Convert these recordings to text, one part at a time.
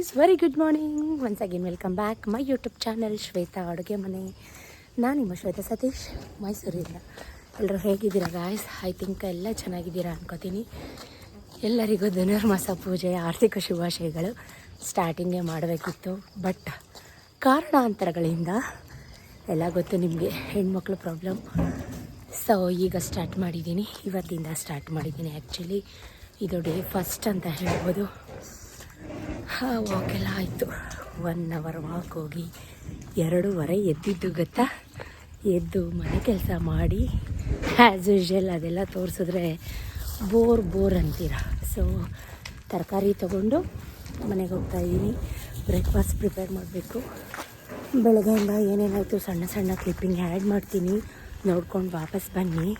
Is very good morning once again welcome back my YouTube channel Shweta ಅಡುಗೆ ಮನೆ ನಾನು ನಿಮ್ಮ ಶ್ವೇತಾ ಸತೀಶ್, ಮೈಸೂರಿಂದ. ಎಲ್ಲರೂ ಹೇಗಿದ್ದೀರಾ ಗಾಯ್ಸ್ ಐ ಥಿಂಕ್ ಎಲ್ಲ ಚೆನ್ನಾಗಿದ್ದೀರಾ ಅನ್ಕೋತೀನಿ. ಎಲ್ಲರಿಗೂ ಧನುರ್ಮಾಸ ಪೂಜೆ, ಆರ್ಥಿಕ ಶುಭಾಶಯಗಳು ಸ್ಟಾರ್ಟಿಂಗೇ ಮಾಡಬೇಕಿತ್ತು. ಬಟ್ ಕಾರಣಾಂತರಗಳಿಂದ ಎಲ್ಲ ಗೊತ್ತು ನಿಮಗೆ, ಹೆಣ್ಮಕ್ಳು ಪ್ರಾಬ್ಲಮ್ ಸೊ ಈಗ ಸ್ಟಾರ್ಟ್ ಮಾಡಿದ್ದೀನಿ. ಇವತ್ತಿಂದ ಸ್ಟಾರ್ಟ್ ಮಾಡಿದ್ದೀನಿ ಆ್ಯಕ್ಚುಲಿ ಇದು ಡೇ ಫಸ್ಟ್ ಅಂತ ಹೇಳ್ಬೋದು. ವಾಕ್ ಎಲ್ಲ ಆಯಿತು ಒನ್ ಅವರ್ ವಾಕ್ ಹೋಗಿ ಎರಡೂವರೆ ಎದ್ದಿದ್ದು ಗೊತ್ತಾ? ಎದ್ದು ಮನೆ ಕೆಲಸ ಮಾಡಿ ಆ್ಯಸ್ ಯೂಶ್ವಲ್ ಅದೆಲ್ಲ ತೋರಿಸಿದ್ರೆ ಬೋರ್ ಬೋರ್ ಅಂತೀರ. ಸೊ ತರಕಾರಿ ತೊಗೊಂಡು ಮನೆಗೆ ಹೋಗ್ತಾ ಇದ್ದೀನಿ. ಬ್ರೇಕ್ಫಾಸ್ಟ್ ಪ್ರಿಪೇರ್ ಮಾಡಬೇಕು. ಬೆಳಗ್ಗೆಯಿಂದ ಏನೇನಾಯಿತು ಸಣ್ಣ ಸಣ್ಣ ಕ್ಲಿಪ್ಪಿಂಗ್ ಆ್ಯಡ್ ಮಾಡ್ತೀನಿ. ನೋಡ್ಕೊಂಡು ವಾಪಸ್ ಬನ್ನಿ.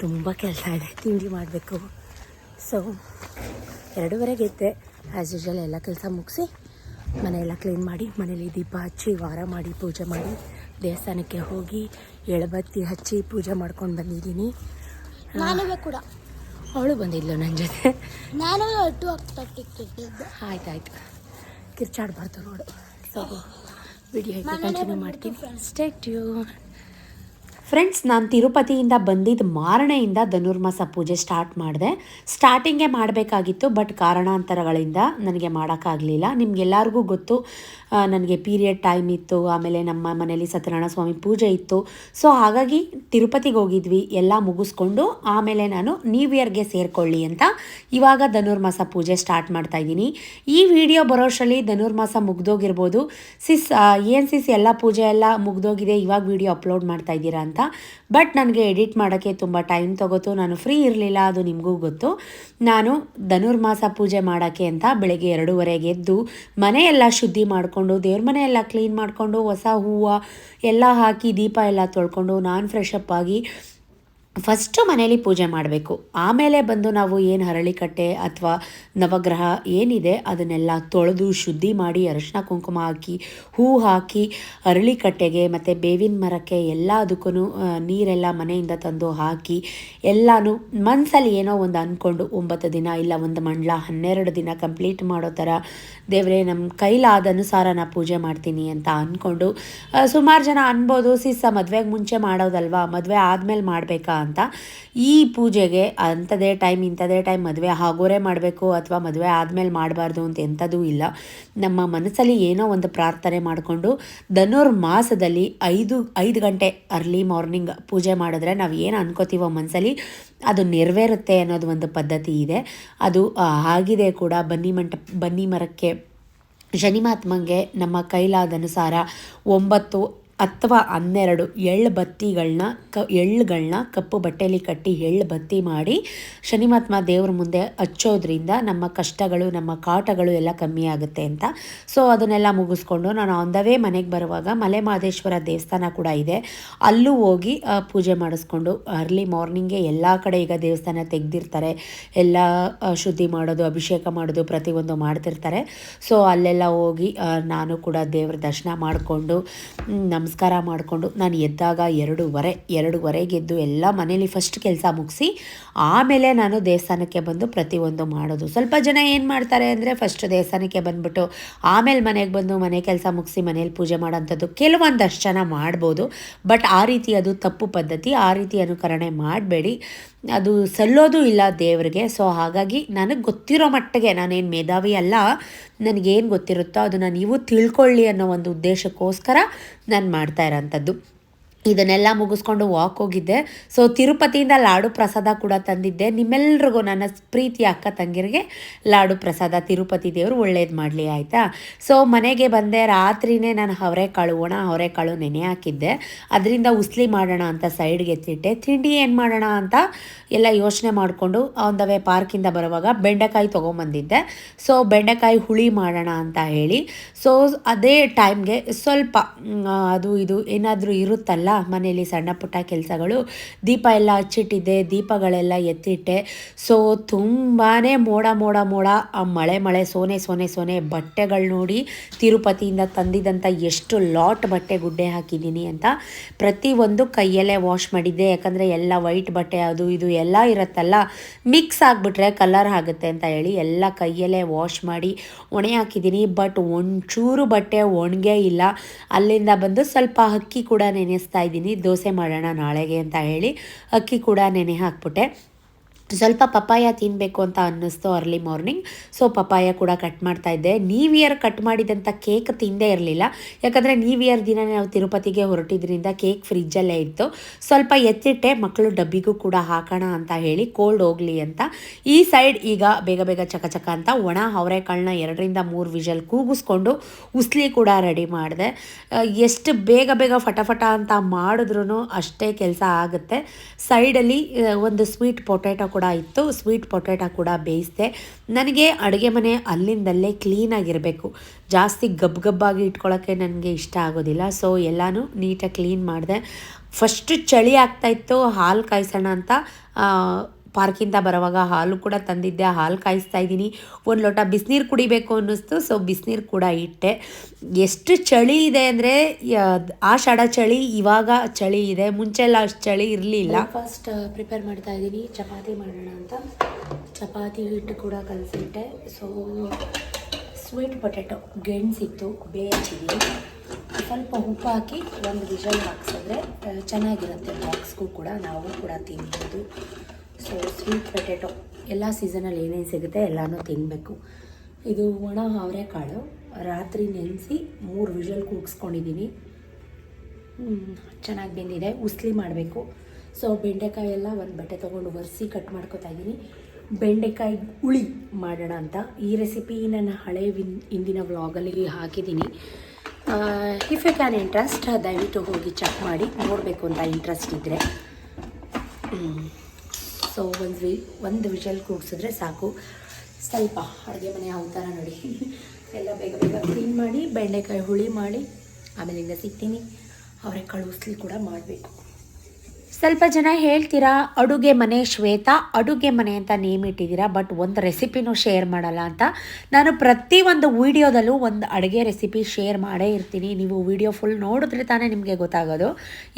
ತುಂಬ ಕೆಲಸ ಇದೆ, ತಿಂಡಿ ಮಾಡಬೇಕು. ಸೊ ಎರಡೂವರೆಗೆ ಎದ್ದೆ ಆ್ಯಸ್ ಯೂಶಲ್ ಎಲ್ಲ ಕೆಲಸ ಮುಗಿಸಿ ಮನೆಯೆಲ್ಲ ಕ್ಲೀನ್ ಮಾಡಿ ಮನೇಲಿ ದೀಪ ಹಚ್ಚಿ ವಾರ ಮಾಡಿ ಪೂಜೆ ಮಾಡಿ ದೇವಸ್ಥಾನಕ್ಕೆ ಹೋಗಿ ಎಳಬತ್ತಿ ಹಚ್ಚಿ ಪೂಜೆ ಮಾಡ್ಕೊಂಡು ಬಂದಿದ್ದೀನಿ. ನಾನು ಕೂಡ. ಅವಳು ಬಂದಿದ್ಲು ನನ್ನ ಜೊತೆ. ನಾನು ಟು ಆಯ್ತು ಆಯ್ತಾಯ್ತು. ಕಿರ್ಚಾಡ್ಬಾರ್ದು ರೋಡು ಸೊ ವಿಡಿಯೋ ಕಂಟಿನ್ಯೂ ಮಾಡ್ತೀನಿ. ಸ್ಟೇ ಯು ಫ್ರೆಂಡ್ಸ್ ನಾನು ತಿರುಪತಿಯಿಂದ ಬಂದಿದ್ದ ಮಾರಣೆಯಿಂದ ಧನುರ್ಮಾಸ ಪೂಜೆ ಸ್ಟಾರ್ಟ್ ಮಾಡಿದೆ. ಸ್ಟಾರ್ಟಿಂಗೇ ಮಾಡಬೇಕಾಗಿತ್ತು ಬಟ್ ಕಾರಣಾಂತರಗಳಿಂದ ನನಗೆ ಮಾಡೋಕ್ಕಾಗಲಿಲ್ಲ. ನಿಮಗೆಲ್ಲರಿಗೂ ಗೊತ್ತು ನನಗೆ ಪೀರಿಯಡ್ ಟೈಮ್ ಇತ್ತು, ಆಮೇಲೆ ನಮ್ಮ ಮನೇಲಿ ಸತ್ಯನಾರಾಯಣ ಸ್ವಾಮಿ ಪೂಜೆ ಇತ್ತು. ಸೊ ಹಾಗಾಗಿ ತಿರುಪತಿಗೆ ಹೋಗಿದ್ವಿ, ಎಲ್ಲ ಮುಗಿಸ್ಕೊಂಡು, ಆಮೇಲೆ ನಾನು ನ್ಯೂ ಇಯರ್ಗೆ ಸೇರಿಕೊಳ್ಳಿ ಅಂತ ಇವಾಗ ಧನುರ್ಮಾಸ ಪೂಜೆ ಸ್ಟಾರ್ಟ್ ಮಾಡ್ತಾ ಇದ್ದೀನಿ. ಈ ವಿಡಿಯೋ ಬರೋಷ್ಟರಲ್ಲಿ ಧನುರ್ಮಾಸ ಮುಗ್ದೋಗಿರ್ಬೋದು. ಸಿಸ್ ಏನು ಸಿಸ್ ಎಲ್ಲ ಪೂಜೆ ಎಲ್ಲ ಮುಗ್ದೋಗಿದೆ, ಇವಾಗ ವಿಡಿಯೋ ಅಪ್ಲೋಡ್ ಮಾಡ್ತಾ ಇದ್ದೀರಾ ಅಂತ. ಬಟ್ ನನಗೆ ಎಡಿಟ್ ಮಾಡೋಕ್ಕೆ ತುಂಬ ಟೈಮ್ ತಗೋತು. ನಾನು ಫ್ರೀ ಇರಲಿಲ್ಲ, ಅದು ನಿಮಗೂ ಗೊತ್ತು. ನಾನು ಧನುರ್ಮಾಸ ಪೂಜೆ ಮಾಡೋಕ್ಕೆ ಅಂತ ಬೆಳಗ್ಗೆ ಎರಡೂವರೆಗೆ ಎದ್ದು ಮನೆಯೆಲ್ಲ ಶುದ್ಧಿ ಮಾಡಿಕೊಂಡು, ದೇವ್ರ ಮನೆಯೆಲ್ಲ ಕ್ಲೀನ್ ಮಾಡಿಕೊಂಡು, ಹೊಸ ಹೂವು ಎಲ್ಲ ಹಾಕಿ ದೀಪ ಎಲ್ಲ ತೊಳ್ಕೊಂಡು, ನಾನು ಫ್ರೆಶ್ ಆಗಿ ಫಸ್ಟು ಮನೇಲಿ ಪೂಜೆ ಮಾಡಬೇಕು. ಆಮೇಲೆ ಬಂದು ನಾವು ಏನು ಹರಳಿಕಟ್ಟೆ ಅಥವಾ ನವಗ್ರಹ ಏನಿದೆ ಅದನ್ನೆಲ್ಲ ತೊಳೆದು ಶುದ್ಧಿ ಮಾಡಿ ಅರಶಿನ ಕುಂಕುಮ ಹಾಕಿ, ಹೂ ಹಾಕಿ ಅರಳಿಕಟ್ಟೆಗೆ ಮತ್ತು ಬೇವಿನ ಮರಕ್ಕೆ ಎಲ್ಲ ಅದಕ್ಕೂ ನೀರೆಲ್ಲ ಮನೆಯಿಂದ ತಂದು ಹಾಕಿ ಎಲ್ಲನೂ ಮನಸ್ಸಲ್ಲಿ ಏನೋ ಒಂದು ಅಂದ್ಕೊಂಡು ಒಂಬತ್ತು ದಿನ ಇಲ್ಲ ಒಂದು ಮಂಡಲ ಹನ್ನೆರಡು ದಿನ ಕಂಪ್ಲೀಟ್ ಮಾಡೋ ಥರ ದೇವರೇ ನಮ್ಮ ಕೈಲಾದ ಅನುಸಾರ ನಾ ಪೂಜೆ ಮಾಡ್ತೀನಿ ಅಂತ ಅಂದ್ಕೊಂಡು ಸುಮಾರು ಜನ ಅನ್ಬೋದು ಸಿಸ್ಸ ಮದುವೆಗೆ ಮುಂಚೆ ಮಾಡೋದಲ್ವಾ, ಮದುವೆ ಆದಮೇಲೆ ಮಾಡಬೇಕಾ ಅಂತ. ಈ ಪೂಜೆಗೆ ಅಂಥದೇ ಟೈಮ್ ಇಂಥದೇ ಟೈಮ್ ಮದುವೆ ಆಗೋರೆ ಮಾಡಬೇಕು ಅಥವಾ ಮದುವೆ ಆದಮೇಲೆ ಮಾಡಬಾರ್ದು ಅಂತ ಎಂಥದೂ ಇಲ್ಲ. ನಮ್ಮ ಮನಸ್ಸಲ್ಲಿ ಏನೋ ಒಂದು ಪ್ರಾರ್ಥನೆ ಮಾಡಿಕೊಂಡು ಧನುರ್ ಮಾಸದಲ್ಲಿ ಐದು ಐದು ಗಂಟೆ ಅರ್ಲಿ ಮಾರ್ನಿಂಗ್ ಪೂಜೆ ಮಾಡಿದ್ರೆ ನಾವು ಏನು ಅನ್ಕೋತೀವೋ ಮನಸ್ಸಲ್ಲಿ ಅದು ನೆರವೇರುತ್ತೆ ಅನ್ನೋದು ಒಂದು ಪದ್ಧತಿ ಇದೆ. ಅದು ಆಗಿದೆ ಕೂಡ. ಬನ್ನಿ ಮಂಟಪ ಬನ್ನಿ ಮರಕ್ಕೆ ಶನಿ ಮಹಾತ್ಮಂಗೆ ನಮ್ಮ ಕೈಲಾದನುಸಾರ ಒಂಬತ್ತು ಅಥವಾ ಹನ್ನೆರಡು ಎಳ್ಳು ಬತ್ತಿಗಳನ್ನ ಕ ಎಳ್ಳುಗಳನ್ನ ಕಪ್ಪು ಬಟ್ಟೆಯಲ್ಲಿ ಕಟ್ಟಿ ಎಳ್ಳು ಬತ್ತಿ ಮಾಡಿ ಶನಿ ಮಹಾತ್ಮ ದೇವ್ರ ಮುಂದೆ ಹಚ್ಚೋದ್ರಿಂದ ನಮ್ಮ ಕಷ್ಟಗಳು, ನಮ್ಮ ಕಾಟಗಳು ಎಲ್ಲ ಕಮ್ಮಿ ಆಗುತ್ತೆ ಅಂತ. ಸೊ ಅದನ್ನೆಲ್ಲ ಮುಗಿಸ್ಕೊಂಡು ನಾನು ಆನ್ ದ ವೇ ಮನೆಗೆ ಬರುವಾಗ ಮಲೆ ಮಹದೇಶ್ವರ ದೇವಸ್ಥಾನ ಕೂಡ ಇದೆ. ಅಲ್ಲೂ ಹೋಗಿ ಪೂಜೆ ಮಾಡಿಸ್ಕೊಂಡು ಅರ್ಲಿ ಮಾರ್ನಿಂಗೇ ಎಲ್ಲ ಕಡೆ ಈಗ ದೇವಸ್ಥಾನ ತೆಗೆದಿರ್ತಾರೆ. ಎಲ್ಲ ಶುದ್ಧಿ ಮಾಡೋದು, ಅಭಿಷೇಕ ಮಾಡೋದು ಪ್ರತಿಯೊಂದು ಮಾಡ್ತಿರ್ತಾರೆ. ಸೊ ಅಲ್ಲೆಲ್ಲ ಹೋಗಿ ನಾನು ಕೂಡ ದೇವ್ರ ದರ್ಶನ ಮಾಡಿಕೊಂಡು ನಮಸ್ಕಾರ ಮಾಡಿಕೊಂಡು ನಾನು ಎದ್ದಾಗ ಎರಡೂವರೆ ಎರಡೂವರೆಗೆದ್ದು ಎಲ್ಲ ಮನೇಲಿ ಫಸ್ಟ್ ಕೆಲಸ ಮುಗಿಸಿ ಆಮೇಲೆ ನಾನು ದೇವಸ್ಥಾನಕ್ಕೆ ಬಂದು ಪ್ರತಿಯೊಂದು ಮಾಡೋದು. ಸ್ವಲ್ಪ ಜನ ಏನು ಮಾಡ್ತಾರೆ ಅಂದರೆ ಫಸ್ಟ್ ದೇವಸ್ಥಾನಕ್ಕೆ ಬಂದ್ಬಿಟ್ಟು ಆಮೇಲೆ ಮನೆಗೆ ಬಂದು ಮನೆ ಕೆಲಸ ಮುಗಿಸಿ ಮನೇಲಿ ಪೂಜೆ ಮಾಡೋಂಥದ್ದು ಕೆಲವೊಂದಷ್ಟು ಜನ ಮಾಡ್ಬೋದು. ಬಟ್ ಆ ರೀತಿ ಅದು ತಪ್ಪು ಪದ್ಧತಿ, ಆ ರೀತಿ ಅನುಕರಣೆ ಮಾಡಬೇಡಿ. ಅದು ಸಲ್ಲೋದು ಇಲ್ಲ ದೇವರಿಗೆ. ಸೊ ಹಾಗಾಗಿ ನನಗೆ ಗೊತ್ತಿರೋ ಮಟ್ಟಿಗೆ, ನಾನೇನು ಮೇಧಾವಿ ಅಲ್ಲ, ನನಗೇನು ಗೊತ್ತಿರುತ್ತೋ ಅದನ್ನು ನೀವು ತಿಳ್ಕೊಳ್ಳಿ ಅನ್ನೋ ಒಂದು ಉದ್ದೇಶಕ್ಕೋಸ್ಕರ ನಾನು ಮಾಡ್ತಾ ಇರೋಂಥದ್ದು. ಇದನ್ನೆಲ್ಲ ಮುಗಿಸ್ಕೊಂಡು ವಾಕ್ ಹೋಗಿದ್ದೆ. ಸೊ ತಿರುಪತಿಯಿಂದ ಲಾಡು ಪ್ರಸಾದ ಕೂಡ ತಂದಿದ್ದೆ. ನಿಮ್ಮೆಲ್ರಿಗೂ ನನ್ನ ಪ್ರೀತಿ ಅಕ್ಕ ತಂಗಿರಿಗೆ ಲಾಡು ಪ್ರಸಾದ ತಿರುಪತಿ ದೇವರು ಒಳ್ಳೇದು ಮಾಡಲಿ, ಆಯಿತಾ? ಸೊ ಮನೆಗೆ ಬಂದೆ. ರಾತ್ರಿನೇ ನಾನು ಅವರೆಕಾಳು, ಒಣ ಅವರೆಕಾಳು ನೆನೆ ಹಾಕಿದ್ದೆ. ಅದರಿಂದ ಉಸ್ಲಿ ಮಾಡೋಣ ಅಂತ ಸೈಡ್ಗೆ ಎತ್ತಿಟ್ಟೆ. ತಿಂಡಿ ಏನು ಮಾಡೋಣ ಅಂತ ಎಲ್ಲ ಯೋಚನೆ ಮಾಡಿಕೊಂಡು ಆನ್ ದ ವೇ ಪಾರ್ಕಿಂದ ಬರುವಾಗ ಬೆಂಡೆಕಾಯಿ ತೊಗೊಂಬಂದಿದ್ದೆ. ಸೊ ಬೆಂಡೆಕಾಯಿ ಹುಳಿ ಮಾಡೋಣ ಅಂತ ಹೇಳಿ. ಸೊ ಅದೇ ಟೈಮ್ಗೆ ಸ್ವಲ್ಪ ಅದು ಇದು ಏನಾದರೂ ಇರುತ್ತಲ್ಲ ಮನೆಯಲ್ಲಿ ಸಣ್ಣ ಪುಟ್ಟ ಕೆಲಸಗಳು, ದೀಪ ಎಲ್ಲ ಹಚ್ಚಿಟ್ಟಿದ್ದೆ, ದೀಪಗಳೆಲ್ಲ ಎತ್ತಿಟ್ಟೆ. ಸೊ ತುಂಬಾ ಮೋಡ ಮೋಡ ಮೋಡ, ಆ ಮಳೆ ಮಳೆ, ಸೋನೆ ಸೋನೆ ಸೋನೆ ಬಟ್ಟೆಗಳು ನೋಡಿ ತಿರುಪತಿಯಿಂದ ತಂದಿದ್ದಂಥ ಎಷ್ಟು ಲಾಟ್ ಬಟ್ಟೆ ಗುಡ್ಡೆ ಹಾಕಿದ್ದೀನಿ ಅಂತ ಪ್ರತಿಯೊಂದು ಕೈಯಲ್ಲೇ ವಾಶ್ ಮಾಡಿದ್ದೆ. ಯಾಕಂದರೆ ಎಲ್ಲ ವೈಟ್ ಬಟ್ಟೆ ಅದು ಇದು ಎಲ್ಲ ಇರುತ್ತಲ್ಲ ಮಿಕ್ಸ್ ಆಗಿಬಿಟ್ರೆ ಕಲರ್ ಆಗುತ್ತೆ ಅಂತ ಹೇಳಿ ಎಲ್ಲ ಕೈಯಲ್ಲೇ ವಾಶ್ ಮಾಡಿ ಒಣೆ ಹಾಕಿದ್ದೀನಿ. ಬಟ್ ಒಂಚೂರು ಬಟ್ಟೆ ಒಣಗೇ ಇಲ್ಲ. ಅಲ್ಲಿಂದ ಬಂದು ಸ್ವಲ್ಪ ಅಕ್ಕಿ ಕೂಡ ನೆನೆಸ್ತಾ ಇದ್ದೀನಿ. ದೋಸೆ ಮಾಡೋಣ ನಾಳೆಗೆ ಅಂತ ಹೇಳಿ ಅಕ್ಕಿ ಕೂಡ ನೆನೆ ಹಾಕ್ಬಿಟ್ಟೆ. ಸ್ವಲ್ಪ ಪಪ್ಪಾಯ ತಿನ್ನಬೇಕು ಅಂತ ಅನ್ನಿಸ್ತು ಅರ್ಲಿ ಮಾರ್ನಿಂಗ್ ಸೊ ಪಪ್ಪಾಯ ಕೂಡ ಕಟ್ ಮಾಡ್ತಾ ಇದ್ದೆ. ನ್ಯೂ ಇಯರ್ ಕಟ್ ಮಾಡಿದಂಥ ಕೇಕ್ ತಿಂದೇ ಇರಲಿಲ್ಲ. ಯಾಕಂದರೆ ನ್ಯೂ ಇಯರ್ ದಿನ ನಾವು ತಿರುಪತಿಗೆ ಹೊರಟಿದ್ರಿಂದ ಕೇಕ್ ಫ್ರಿಜ್ಜಲ್ಲೇ ಇತ್ತು. ಸ್ವಲ್ಪ ಎತ್ತಿಟ್ಟೆ ಮಕ್ಕಳು ಡಬ್ಬಿಗೂ ಕೂಡ ಹಾಕೋಣ ಅಂತ ಹೇಳಿ ಕೋಲ್ಡ್ ಹೋಗಲಿ ಅಂತ. ಈ ಸೈಡ್ ಈಗ ಬೇಗ ಬೇಗ ಚಕ ಚಕ ಅಂತ ಒಣ ಅವರೆಕಾಳನ್ನ ಎರಡರಿಂದ ಮೂರು ವಿಷಲ್ ಕೂಗಿಸ್ಕೊಂಡು ಉಸ್ಲಿ ಕೂಡ ರೆಡಿ ಮಾಡಿದೆ. ಎಷ್ಟು ಬೇಗ ಬೇಗ ಫಟಫಟ ಅಂತ ಮಾಡಿದ್ರೂ ಅಷ್ಟೇ ಕೆಲಸ ಆಗುತ್ತೆ. ಸೈಡಲ್ಲಿ ಒಂದು ಸ್ವೀಟ್ ಪೊಟ್ಯಾಟೊ ಕೂಡ ಇತ್ತು ಸ್ವೀಟ್ ಪೊಟ್ಯಾಟೊ ಕೂಡ ಬೇಯಿಸಿದೆ. ನನಗೆ ಅಡುಗೆ ಮನೆ ಅಲ್ಲಿಂದಲ್ಲೇ ಕ್ಲೀನಾಗಿರಬೇಕು ಜಾಸ್ತಿ ಗಬ್ ಗಬ್ಬಾಗಿ ಇಟ್ಕೊಳ್ಳೋಕ್ಕೆ ನನಗೆ ಇಷ್ಟ ಆಗೋದಿಲ್ಲ. ಸೊ ಎಲ್ಲನೂ ನೀಟಾಗಿ ಕ್ಲೀನ್ ಮಾಡಿದೆ. ಫಸ್ಟ್ ಚಳಿ ಆಗ್ತಾಯಿತ್ತು ಹಾಲು ಕಾಯಿಸೋಣ ಅಂತ ಪಾರ್ಕಿಂದ ಬರುವಾಗ ಹಾಲು ಕೂಡ ತಂದಿದ್ದೆ, ಹಾಲು ಕಾಯಿಸ್ತಾ ಇದ್ದೀನಿ. ಒಂದು ಲೋಟ ಬಿಸಿನೀರು ಕುಡಿಬೇಕು ಅನ್ನಿಸ್ತು. ಸೊ ಬಿಸಿನೀರು ಕೂಡ ಇಟ್ಟೆ. ಎಷ್ಟು ಚಳಿ ಇದೆ ಅಂದರೆ ಆಷಾಢ ಚಳಿ, ಇವಾಗ ಚಳಿ ಇದೆ. ಮುಂಚೆಲ್ಲ ಅಷ್ಟು ಚಳಿ ಇರಲಿಲ್ಲ. ಫಸ್ಟ್ ಪ್ರಿಪೇರ್ ಮಾಡ್ತಾ ಇದ್ದೀನಿ. ಚಪಾತಿ ಮಾಡೋಣ ಅಂತ. ಚಪಾತಿ ಹಿಟ್ಟು ಕೂಡ ಕಲಸಿಟ್ಟೆ. ಸೊ ಸ್ವೀಟ್ ಪೊಟ್ಯಾಟೊ ಗೆಣಸಿತ್ತು ಬೇಯಿಸಿದ್ದೀನಿ ಸ್ವಲ್ಪ ಉಪ್ಪು ಹಾಕಿ ಒಂದು ವಿಷಲ್ ಹಾಕ್ಸಿದ್ರೆ ಚೆನ್ನಾಗಿರುತ್ತೆ ಬಾಕ್ಸ್ಗೂ ಕೂಡ. ನಾವು ಕೂಡ ತಿನ್ಬೋದು. ಸೊ ಸ್ವೀಟ್ ಪೊಟ್ಯಾಟೊ ಎಲ್ಲ ಸೀಸನಲ್ಲಿ ಏನೇನು ಸಿಗುತ್ತೆ ಎಲ್ಲನೂ ತಿನ್ನಬೇಕು ಇದು ಒಣ ಅವರೆಕಾಳು. ರಾತ್ರಿ ನೆನೆಸಿ ಮೂರು ವಿಷಲ್ ಕೂಗಿಸ್ಕೊಂಡಿದ್ದೀನಿ ಚೆನ್ನಾಗಿ ಬೆಂದಿದೆ. ಉಸ್ಲಿ ಮಾಡಬೇಕು. ಸೊ ಬೆಂಡೆಕಾಯಿ ಎಲ್ಲ ಒಂದು ಬಟ್ಟೆ ತೊಗೊಂಡು ಒರೆಸಿ ಕಟ್ ಮಾಡ್ಕೊತಾ ಇದ್ದೀನಿ ಬೆಂಡೆಕಾಯಿ ಹುಳಿ ಮಾಡೋಣ ಅಂತ ಈ ರೆಸಿಪಿ ನನ್ನ ಹಳೆ ವಿನ್, ಹಿಂದಿನ ವ್ಲಾಗಲ್ಲಿ ಹಾಕಿದ್ದೀನಿ ಇಫ್ ಯು ಕ್ಯಾನ್ ಇಂಟ್ರೆಸ್ಟ್ ದಯವಿಟ್ಟು ಹೋಗಿ ಚೆಕ್ ಮಾಡಿ. ನೋಡಬೇಕು ಅಂತ ಇಂಟ್ರೆಸ್ಟ್ ಇದ್ದರೆ ಸೊ ಒಂದು ವಿ, ಒಂದು ವಿಷಲ್ ಕೂಗಿಸಿದ್ರೆ ಸಾಕು. ಸ್ವಲ್ಪ ಅಡುಗೆ ಮನೆ ಅವತಾರ ನೋಡಿ. ಎಲ್ಲ ಬೇಗ ಬೇಗ ಕ್ಲೀನ್ ಮಾಡಿ, ಬೆಂಡೆಕಾಯಿ ಹುಳಿ ಮಾಡಿ, ಆಮೇಲಿಂದ ಸಿಗ್ತೀನಿ. ಅವರೆಕಾಳು ಉಸ್ಲಿ ಕೂಡ ಮಾಡಬೇಕು. ಸ್ವಲ್ಪ ಜನ ಹೇಳ್ತೀರಾ, ಅಡುಗೆ ಮನೆ ಶ್ವೇತಾ, ಅಡುಗೆ ಮನೆ ಅಂತ ನೇಮ್ ಇಟ್ಟಿದ್ದೀರಾ ಬಟ್ ಒಂದು ರೆಸಿಪಿನೂ ಶೇರ್ ಮಾಡಲ್ಲ ಅಂತ. ನಾನು ಪ್ರತಿ ಒಂದು ವೀಡಿಯೋದಲ್ಲೂ ಒಂದು ಅಡುಗೆ ರೆಸಿಪಿ ಶೇರ್ ಮಾಡೇ ಇರ್ತೀನಿ. ನೀವು ವಿಡಿಯೋ ಫುಲ್ ನೋಡಿದ್ರೆ ತಾನೇ ನಿಮಗೆ ಗೊತ್ತಾಗೋದು.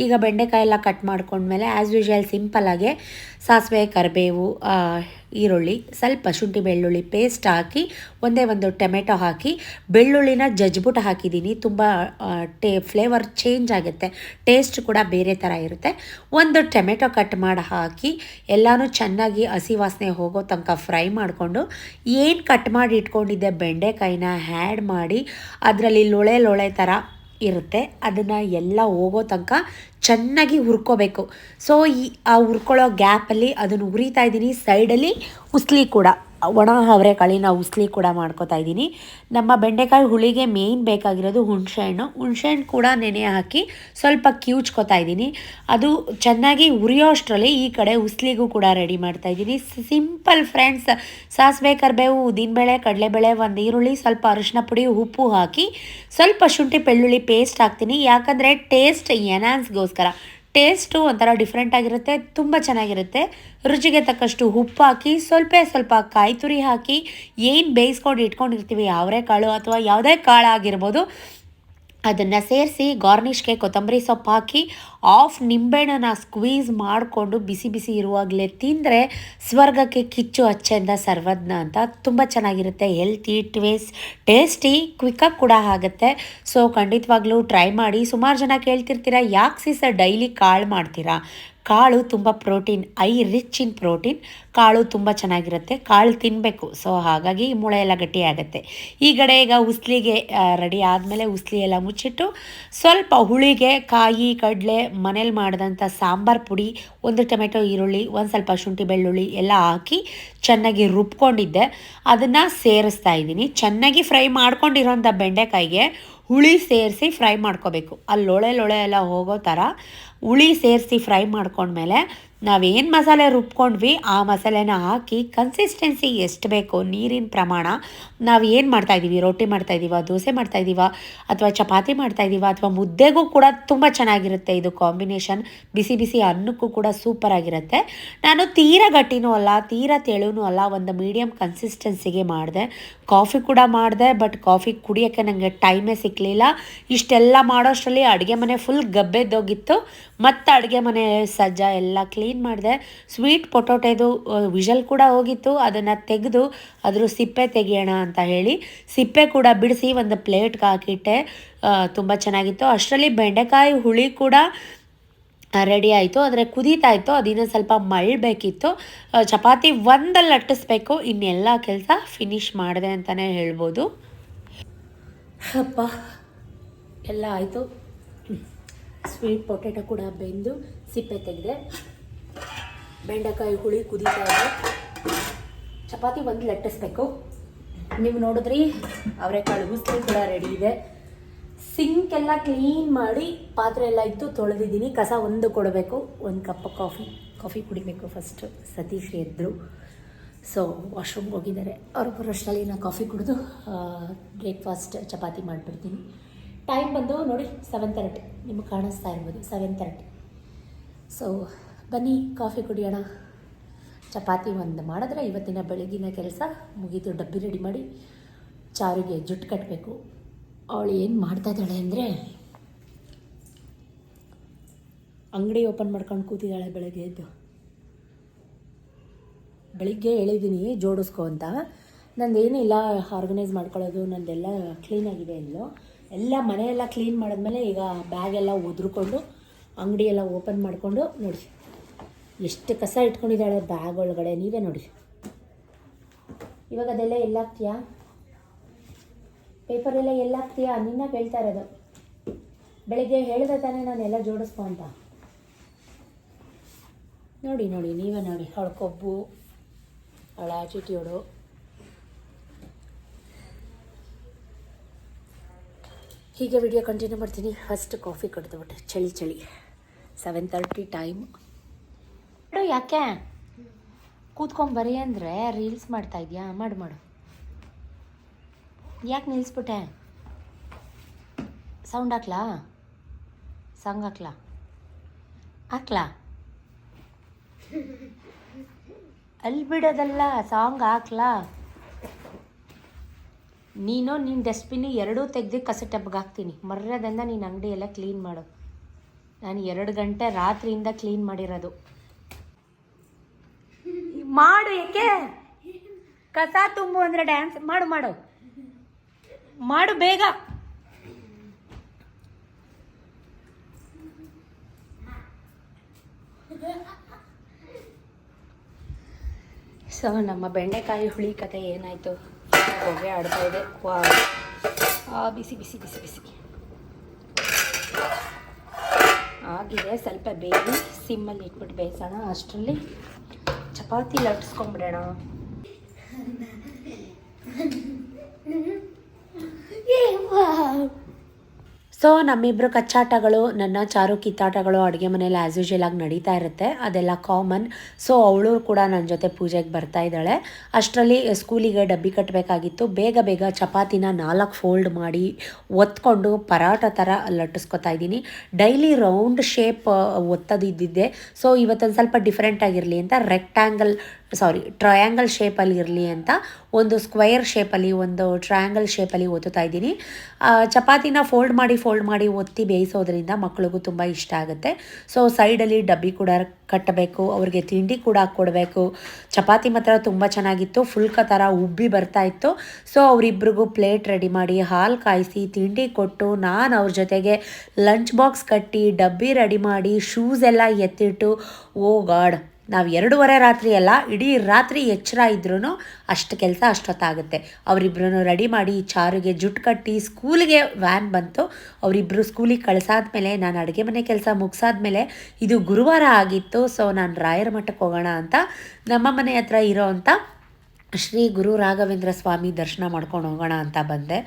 ಈಗ ಬೆಂಡೆಕಾಯಿ ಎಲ್ಲ ಕಟ್ ಮಾಡ್ಕೊಂಡ್ಮೇಲೆ ಆ್ಯಸ್ ಯೂಶುವಲ್ ಸಿಂಪಲ್ಲಾಗೆ ಸಾಸಿವೆ, ಕರಿಬೇವು ಈರುಳ್ಳಿ, ಸ್ವಲ್ಪ ಶುಂಠಿ ಬೆಳ್ಳುಳ್ಳಿ ಪೇಸ್ಟ್ ಹಾಕಿ, ಒಂದೇ ಒಂದು ಟೊಮೆಟೊ ಹಾಕಿ, ಬೆಳ್ಳುಳ್ಳಿನ ಜಜ್ಬಿಟ್ಟು ಹಾಕಿದ್ದೀನಿ. ತುಂಬ ಟೇ ಫ್ಲೇವರ್ ಚೇಂಜ್ ಆಗುತ್ತೆ. ಟೇಸ್ಟ್ ಕೂಡ ಬೇರೆ ಥರ ಇರುತ್ತೆ. ಒಂದು ಟೊಮೆಟೊ ಕಟ್ ಮಾಡಿ ಹಾಕಿ, ಎಲ್ಲನೂ ಚೆನ್ನಾಗಿ ಹಸಿ ವಾಸನೆ ಹೋಗೋ ತನಕ ಫ್ರೈ ಮಾಡಿಕೊಂಡು, ಏನು ಕಟ್ ಮಾಡಿ ಇಟ್ಕೊಂಡಿದ್ದೆ, ಬೆಂಡೆಕಾಯಿನ ಹ್ಯಾಡ್ ಮಾಡಿ, ಅದರಲ್ಲಿ ಲೊಳೆ ಲೊಳೆ ಥರ ಇರುತ್ತೆ. ಅದನ್ನು ಎಲ್ಲ ಹೋಗೋ ತನಕ ಚೆನ್ನಾಗಿ ಹುರ್ಕೋಬೇಕು. ಸೊ ಈ, ಆ ಹುರ್ಕೊಳ್ಳೋ ಗ್ಯಾಪಲ್ಲಿ ಅದನ್ನು ಉರಿತಾ ಇದ್ದೀನಿ. ಸೈಡಲ್ಲಿ ಉಸ್ಲಿ ಕೂಡ. ಒಣ ಅವರೆಕಾಳಿನ ಉಸ್ಲಿ ಕೂಡ ಮಾಡ್ಕೋತಾ ಇದ್ದೀನಿ. ನಮ್ಮ ಬೆಂಡೆಕಾಯಿ ಹುಳಿಗೆ ಮೇಯ್ನ್ ಬೇಕಾಗಿರೋದು ಹುಣಸೆಹಣ್ಣು ಹುಣಸೆಹಣ್ಣು ಕೂಡ ನೆನೆ ಹಾಕಿ ಸ್ವಲ್ಪ ಕಿವುಚ್ಕೋತಾ ಇದ್ದೀನಿ. ಅದು ಚೆನ್ನಾಗಿ ಉರಿಯೋ ಅಷ್ಟರಲ್ಲಿ ಈ ಕಡೆ ಉಸ್ಲಿಗೂ ಕೂಡ ರೆಡಿ ಮಾಡ್ತಾ ಇದ್ದೀನಿ. ಸಿಂಪಲ್ ಫ್ರೆಂಡ್ಸ್ ಸಾಸಿವೆ, ಕರಿಬೇವು, ಉದ್ದಿನಬೇಳೆ, ಕಡಲೆಬೇಳೆ, ಒಂದು ಈರುಳ್ಳಿ, ಸ್ವಲ್ಪ ಅರಿಶಿನ ಪುಡಿ, ಉಪ್ಪು ಹಾಕಿ ಸ್ವಲ್ಪ ಶುಂಠಿ, ಬೆಳ್ಳುಳ್ಳಿ ಪೇಸ್ಟ್ ಹಾಕ್ತೀನಿ. ಯಾಕಂದರೆ ಟೇಸ್ಟ್ ಎನಾನ್ಸ್ಗೋಸ್ಕರ ಟೇಸ್ಟು ಒಂಥರ ಡಿಫ್ರೆಂಟ್ ಆಗಿರುತ್ತೆ, ತುಂಬ ಚೆನ್ನಾಗಿರುತ್ತೆ. ರುಚಿಗೆ ತಕ್ಕಷ್ಟು ಉಪ್ಪು ಹಾಕಿ, ಸ್ವಲ್ಪ ಸ್ವಲ್ಪ ಕಾಯಿ ತುರಿ ಹಾಕಿ, ಏನು ಬೇಯಿಸ್ಕೊಂಡು ಇಟ್ಕೊಂಡಿರ್ತೀವಿ ಅವರೆಕಾಳು ಅಥವಾ ಯಾವುದೇ ಕಾಳು ಆಗಿರ್ಬೋದು ಅದನ್ನು ಸೇರಿಸಿ ಗಾರ್ನಿಷ್ಗೆ ಕೊತ್ತಂಬರಿ ಸೊಪ್ಪು ಹಾಕಿ ಆಫ್ ನಿಂಬೆಹಣ್ಣನ್ನ ಸ್ಕ್ವೀಸ್ ಮಾಡಿಕೊಂಡು ಬಿಸಿ ಬಿಸಿ ಇರುವಾಗಲೇ ತಿಂದರೆ ಸ್ವರ್ಗಕ್ಕೆ ಕಿಚ್ಚು ಅಚ್ಚೆಂದ ಸರ್ವಜ್ಞ ಅಂತ ತುಂಬ ಚೆನ್ನಾಗಿರುತ್ತೆ ಹೆಲ್ತಿ ಟ್ವೇಸ್ ಟೇಸ್ಟಿ ಕ್ವಿಕ್ಕಾಗಿ ಕೂಡ ಆಗುತ್ತೆ. ಸೊ ಖಂಡಿತವಾಗ್ಲೂ ಟ್ರೈ ಮಾಡಿ. ಸುಮಾರು ಜನ ಕೇಳ್ತಿರ್ತೀರ, ಯಾಕೆ ಸೀಸ ಡೈಲಿ ಕಾಳು ಮಾಡ್ತೀರಾ? ಕಾಳು ತುಂಬ protein I rich in protein ಕಾಳು ತುಂಬ ಚೆನ್ನಾಗಿರುತ್ತೆ, ಕಾಳು ತಿನ್ನಬೇಕು ಸೊ ಹಾಗಾಗಿ ಮೂಳೆ ಎಲ್ಲ ಗಟ್ಟಿ ಆಗುತ್ತೆ. ಈ ಕಡೆ ಈಗ ಉಸ್ಲಿಗೆ ರೆಡಿ ಆದಮೇಲೆ ಉಸ್ಲಿ ಎಲ್ಲ ಮುಚ್ಚಿಟ್ಟು ಸ್ವಲ್ಪ ಹುಳಿಗೆ, ಕಾಯಿ, ಕಡಲೆ ಮನೇಲಿ ಮಾಡಿದಂಥ ಸಾಂಬಾರು ಪುಡಿ, ಒಂದು ಟೊಮೆಟೊ ಈರುಳ್ಳಿ, ಒಂದು ಸ್ವಲ್ಪ ಶುಂಠಿ ಬೆಳ್ಳುಳ್ಳಿ ಎಲ್ಲ ಹಾಕಿ ಚೆನ್ನಾಗಿ ರುಬ್ಕೊಂಡಿದ್ದೆ. ಅದನ್ನು ಸೇರಿಸ್ತಾ ಇದ್ದೀನಿ. ಚೆನ್ನಾಗಿ ಫ್ರೈ ಮಾಡ್ಕೊಂಡಿರೋಂಥ ಬೆಂಡೆಕಾಯಿಗೆ ಹುಳಿ ಸೇರಿಸಿ ಫ್ರೈ ಮಾಡ್ಕೋಬೇಕು. ಅಲ್ಲಿ ಲೊಳೆ ಲೊಳೆ ಎಲ್ಲ ಹೋಗೋ ಥರ ಹುಳಿ ಸೇರಿಸಿ ಫ್ರೈ ಮಾಡ್ಕೊಂಡ್ಮೇಲೆ ನಾವೇನು ಮಸಾಲೆ ರುಬ್ಕೊಂಡ್ವಿ, ಆ ಮಸಾಲೆನ ಹಾಕಿ ಕನ್ಸಿಸ್ಟೆನ್ಸಿ ಎಷ್ಟು ಬೇಕು, ನೀರಿನ ಪ್ರಮಾಣ, ನಾವು ಏನು ಮಾಡ್ತಾಯಿದ್ದೀವಿ ರೊಟ್ಟಿ ಮಾಡ್ತಾಯಿದ್ದೀವ ದೋಸೆ ಮಾಡ್ತಾಯಿದ್ದೀವ ಅಥವಾ ಚಪಾತಿ ಮಾಡ್ತಾಯಿದ್ದೀವ ಅಥವಾ ಮುದ್ದೆಗೂ ಕೂಡ ತುಂಬ ಚೆನ್ನಾಗಿರುತ್ತೆ ಇದು ಕಾಂಬಿನೇಷನ್ ಬಿಸಿ ಬಿಸಿ ಅನ್ನಕ್ಕೂ ಕೂಡ ಸೂಪರ್ ಆಗಿರುತ್ತೆ. ನಾನು ತೀರ ಗಟ್ಟಿನೂ ಅಲ್ಲ, ತೀರ ತೆಳುನೂ ಅಲ್ಲ, ಒಂದು ಮೀಡಿಯಮ್ ಕನ್ಸಿಸ್ಟೆನ್ಸಿಗೆ ಮಾಡಿದೆ. ಕಾಫಿ ಕೂಡ ಮಾಡಿದೆ ಬಟ್ ಕಾಫಿ ಕುಡಿಯೋಕ್ಕೆ ನನಗೆ ಟೈಮೇ ಸಿಕ್ಕಲಿಲ್ಲ ಇಷ್ಟೆಲ್ಲ ಮಾಡೋಷ್ಟರಲ್ಲಿ ಅಡುಗೆ ಮನೆ ಫುಲ್ ಗಬ್ಬೆದ್ದೋಗಿತ್ತು. ಮತ್ತು ಅಡುಗೆ ಮನೆ ಸಜ್ಜ ಎಲ್ಲ ಕ್ಲೀನ್ ಮಾಡಿದೆ. ಸ್ವೀಟ್ ಪೊಟೊಟೊದು ವಿಷಲ್ ಕೂಡ ಹೋಗಿತ್ತು. ಅದನ್ನು ತೆಗೆದು ಅದ್ರ ಸಿಪ್ಪೆ ತೆಗಿಯೋಣ ಅಂತ ಹೇಳಿ. ಸಿಪ್ಪೆ ಕೂಡ ಬಿಡಿಸಿ ಒಂದು ಪ್ಲೇಟ್ಗೆ ಹಾಕಿಟ್ಟೆ. ತುಂಬ ಚೆನ್ನಾಗಿತ್ತು. ಅಷ್ಟರಲ್ಲಿ ಬೆಂಡೆಕಾಯಿ ಹುಳಿ ಕೂಡ ರೆಡಿ ಆಯಿತು. ಅಂದರೆ ಕುದೀತಾ ಇತ್ತು. ಅದಿನ್ನೂ ಸ್ವಲ್ಪ ಮಳ್ಬೇಕಿತ್ತು. ಚಪಾತಿ ಒಂದಲ್ಲಿ ಲಟ್ಟಿಸ್ಬೇಕು ಇನ್ನೆಲ್ಲ ಕೆಲಸ ಫಿನಿಶ್ ಮಾಡಿದೆ ಅಂತಲೇ ಹೇಳ್ಬೋದು. ಅಪ್ಪ, ಎಲ್ಲ ಆಯಿತು. ಸ್ವೀಟ್ ಪೊಟೆಟೊ ಕೂಡ ಬೆಂದು ಸಿಪ್ಪೆ ತೆಗೆದೆ. ಬೆಂಡೆಕಾಯಿ ಹುಳಿ ಕುದೀತಾ ಇದೆ. ಚಪಾತಿ ಒಂದು ಲಟ್ಟಿಸ್ಬೇಕು ನೀವು ನೋಡಿದ್ರಿ, ಅವರೆಕಾಳು ಉಸ್ಲಿ ಕೂಡ ರೆಡಿ ಇದೆ. ಸಿಂಕ್ ಎಲ್ಲ ಕ್ಲೀನ್ ಮಾಡಿ ಪಾತ್ರೆ ಎಲ್ಲ ಇತ್ತು ತೊಳೆದಿದ್ದೀನಿ. ಕಸ ಒಂದು ಕೊಡಬೇಕು. ಒಂದು ಕಪ್ ಕಾಫಿ ಕಾಫಿ ಕುಡಿಬೇಕು ಫಸ್ಟು ಸತೀಶ್ ಎದ್ರು. ಸೊ ವಾಶ್ರೂಮ್ಗೆ ಹೋಗಿದ್ದಾರೆ. ಅವ್ರ ಬರೋಷ್ಟರಲ್ಲಿ ನಾನು ಕಾಫಿ ಕುಡಿದು ಬ್ರೇಕ್ಫಾಸ್ಟ್ ಚಪಾತಿ ಮಾಡಿಬಿಡ್ತೀನಿ. ಟೈಮ್ ಬಂದು ನೋಡಿ ಸೆವೆನ್ ತರ್ಟಿ ನಿಮಗೆ ಕಾಣಿಸ್ತಾ ಇರ್ಬೋದು ಸೆವೆನ್ ತರ್ಟಿ ಸೊ ಬನ್ನಿ ಕಾಫಿ ಕುಡಿಯೋಣ. ಚಪಾತಿ ಒಂದು ಮಾಡಿದ್ರೆ ಇವತ್ತಿನ ಬೆಳಗಿನ ಕೆಲಸ ಮುಗೀತು, ಡಬ್ಬಿ ರೆಡಿ ಮಾಡಿ ಚಾರಿಗೆ ಜುಟ್ಟು ಕಟ್ಟಬೇಕು ಅವಳು ಏನು ಮಾಡ್ತಾ ಇದ್ದಾಳೆ ಅಂದರೆ, ಅಂಗಡಿ ಓಪನ್ ಮಾಡ್ಕೊಂಡು ಕೂತಿದ್ದಾಳೆ ಬೆಳಗ್ಗೆ ಎದ್ದು. ಬೆಳಿಗ್ಗೆ ಹೇಳಿದ್ದೀನಿ, ಜೋಡಿಸ್ಕೊ ಅಂತ. ನಂದೇನಿಲ್ಲ ಆರ್ಗನೈಸ್ ಮಾಡ್ಕೊಳ್ಳೋದು, ನಂದೆಲ್ಲ ಕ್ಲೀನಾಗಿದೆ ಎಲ್ಲೋ ಎಲ್ಲ ಮನೆಯೆಲ್ಲ ಕ್ಲೀನ್ ಮಾಡಿದ್ಮೇಲೆ ಈಗ ಬ್ಯಾಗೆಲ್ಲ ಒದ್ರುಕೊಂಡು ಅಂಗಡಿಯೆಲ್ಲ ಓಪನ್ ಮಾಡಿಕೊಂಡು ನೋಡಿ. ಎಷ್ಟು ಕಸ ಇಟ್ಕೊಂಡಿದ್ದಾಳೆ ಬ್ಯಾಗ್ ಒಳಗಡೆ, ನೀವೇ ನೋಡಿ. ಇವಾಗ ಅದೆಲ್ಲ ಎಲ್ಲ ಹಾಕ್ತೀಯಾ ಪೇಪರೆಲ್ಲ ಎಲ್ಲ ಹಾಕ್ತೀಯಾ ನಿನ್ನ ಕೇಳ್ತಾ ಇರೋದು. ಬೆಳಿಗ್ಗೆ ಹೇಳಿದೆ ತಾನೇ ನಾನು ಎಲ್ಲ ಜೋಡಿಸ್ಕೊ ಅಂತ. ನೋಡಿ ನೋಡಿ, ನೀವೇ ನೋಡಿ, ಅವಳ ಕೊಬ್ಬು, ಅವಳ ಹೀಗೆ ವಿಡಿಯೋ ಕಂಟಿನ್ಯೂ ಮಾಡ್ತೀನಿ. ಫಸ್ಟ್ ಕಾಫಿ ಕುಡಿದ್ಬಿಟ್ಟು. ಚಳಿ ಚಳಿ. ಸೆವೆನ್ ತರ್ಟಿ ಟೈಮ್ ಯಾಕೆ? ಕೂತ್ಕೊಂಬರಿ ಅಂದರೆ ರೀಲ್ಸ್ ಮಾಡ್ತಾ ಇದೆಯಾ? ಮಾಡು ಮಾಡು. ಯಾಕೆ ನಿಲ್ಲಿಸ್ಬಿಟ್ಟೆ ಸೌಂಡ್ ಹಾಕ್ಲಾ? ಸಾಂಗ್ ಹಾಕ್ಲಾ? ಹಾಕ್ಲಾ? ಅಲ್ಲಿ ಬಿಡೋದಲ್ಲ ಸಾಂಗ್ ಹಾಕ್ಲಾ? ನೀನು ನಿನ್ನ ಡಸ್ಟ್ಬಿನ್ನು ಎರಡೂ ತೆಗೆದು ಕಸ ಟಬ್ಗೆ ಹಾಕ್ತೀನಿ. ಮರದಂದ ನೀನು ಅಂಗಡಿ ಎಲ್ಲ ಕ್ಲೀನ್ ಮಾಡು. ನಾನು ಎರಡು ಗಂಟೆ ರಾತ್ರಿಯಿಂದ ಕ್ಲೀನ್ ಮಾಡಿರೋದು. ಮಾಡು ಏಕೆ? ಕಸ ತುಂಬು ಅಂದರೆ ಡ್ಯಾನ್ಸ್ ಮಾಡು ಮಾಡು. ಮಾಡು ಬೇಗ. ಸೊ ನಮ್ಮ ಬೆಂಡೆಕಾಯಿ ಹುಳಿ ಕತೆ ಏನಾಯಿತು? ಹೊಗೆ ಆಡ್ತಾ ಇದೆ. ಬಿಸಿ ಬಿಸಿ ಬಿಸಿ ಬಿಸಿ. ಆಗಿದೆ, ಸ್ವಲ್ಪ ಬೇಯಿ ಸಿಮ್ಮಲ್ಲಿ ಇಟ್ಬಿಟ್ಟು ಬೇಯಿಸೋಣ ಅಷ್ಟರಲ್ಲಿ. ಚಪಾತಿ ಲಟ್ಸ್ಕೊಂಬಿಡೋಣ ಸೊ ನಮ್ಮಿಬ್ಬರು ಕಚ್ಚಾಟಗಳು, ನನ್ನ ಚಾರು ಕಿತ್ತಾಟಗಳು ಅಡುಗೆ ಮನೇಲಿ ಆ್ಯಸ್ ಯೂಶಲ್ ಆಗಿ ನಡೀತಾ ಇರುತ್ತೆ. ಅದೆಲ್ಲ ಕಾಮನ್ ಸೊ ಅವಳು ಕೂಡ ನನ್ನ ಜೊತೆ ಪೂಜೆಗೆ ಬರ್ತಾ ಇದ್ದಾಳೆ. ಅಷ್ಟರಲ್ಲಿ ಸ್ಕೂಲಿಗೆ ಡಬ್ಬಿ ಕಟ್ಟಬೇಕಾಗಿತ್ತು ಬೇಗ ಬೇಗ ಚಪಾತಿನ ನಾಲ್ಕು ಫೋಲ್ಡ್ ಮಾಡಿ ಒತ್ಕೊಂಡು ಪರಾಟ ಥರ ಲಟ್ಟಿಸ್ಕೊತಾ ಇದ್ದೀನಿ. ಡೈಲಿ ರೌಂಡ್ ಶೇಪ್ ಒತ್ತದಿದ್ದಿದ್ದೆ. ಸೊ ಇವತ್ತೊಂದು ಸ್ವಲ್ಪ ಡಿಫ್ರೆಂಟ್ ಆಗಿರಲಿ ಅಂತ ರೆಕ್ಟ್ಯಾಂಗಲ್ ಸಾರಿ ಟ್ರಯಾಂಗಲ್ ಶೇಪಲ್ಲಿ ಇರಲಿ ಅಂತ ಒಂದು ಸ್ಕ್ವಯರ್ ಶೇಪಲ್ಲಿ ಒಂದು ಟ್ರಯಾಂಗಲ್ ಶೇಪಲ್ಲಿ ಒತ್ತುತ್ತಾ ಇದ್ದೀನಿ. ಚಪಾತಿನ ಫೋಲ್ಡ್ ಮಾಡಿ ಫೋಲ್ಡ್ ಮಾಡಿ ಒತ್ತಿ ಬೇಯಿಸೋದ್ರಿಂದ ಮಕ್ಕಳಿಗೂ ತುಂಬ ಇಷ್ಟ ಆಗುತ್ತೆ. ಸೊ ಸೈಡಲ್ಲಿ ಡಬ್ಬಿ ಕೂಡ ಕಟ್ಟಬೇಕು, ಅವ್ರಿಗೆ ತಿಂಡಿ ಕೂಡ ಕೊಡಬೇಕು ಚಪಾತಿ ಮಾತ್ರ ತುಂಬ ಚೆನ್ನಾಗಿತ್ತು, ಫುಲ್ಕ ಥರ ಉಬ್ಬಿ ಬರ್ತಾ ಇತ್ತು. ಸೊ ಅವರಿಬ್ರಿಗೂ ಪ್ಲೇಟ್ ರೆಡಿ ಮಾಡಿ, ಹಾಲು ಕಾಯಿಸಿ, ತಿಂಡಿ ಕೊಟ್ಟು ನಾನು ಅವ್ರ ಜೊತೆಗೆ ಲಂಚ್ ಬಾಕ್ಸ್ ಕಟ್ಟಿ, ಡಬ್ಬಿ ರೆಡಿ ಮಾಡಿ ಶೂಸ್ ಎಲ್ಲ ಎತ್ತಿಟ್ಟು, ಓ ಗಾಡ್. ನಾವು ಎರಡೂವರೆ ರಾತ್ರಿ ಅಲ್ಲ, ಇಡೀ ರಾತ್ರಿ ಎಚ್ಚರ ಇದ್ರೂ ಅಷ್ಟು ಕೆಲಸ ಅಷ್ಟೊತ್ತಾಗುತ್ತೆ. ಅವರಿಬ್ಬರನ್ನು ರೆಡಿ ಮಾಡಿ ಚಾರಿಗೆ ಜುಟ್ಟು ಕಟ್ಟಿ ಸ್ಕೂಲಿಗೆ ವ್ಯಾನ್ ಬಂತು. ಅವರಿಬ್ಬರು ಸ್ಕೂಲಿಗೆ ಕಳಿಸಾದ್ಮೇಲೆ ನಾನು ಅಡುಗೆ ಮನೆ ಕೆಲಸ ಮುಗಿಸಾದ್ಮೇಲೆ ಇದು ಗುರುವಾರ ಆಗಿತ್ತು, ಸೊ ನಾನು ರಾಯರ ಮಠಕ್ಕೆ ಹೋಗೋಣ ಅಂತ ನಮ್ಮ ಮನೆ ಹತ್ರ ಇರೋ ಶ್ರೀ ಗುರು ರಾಘವೇಂದ್ರ ಸ್ವಾಮಿ ದರ್ಶನ ಮಾಡ್ಕೊಂಡು ಹೋಗೋಣ ಅಂತ ಬಂದೆ.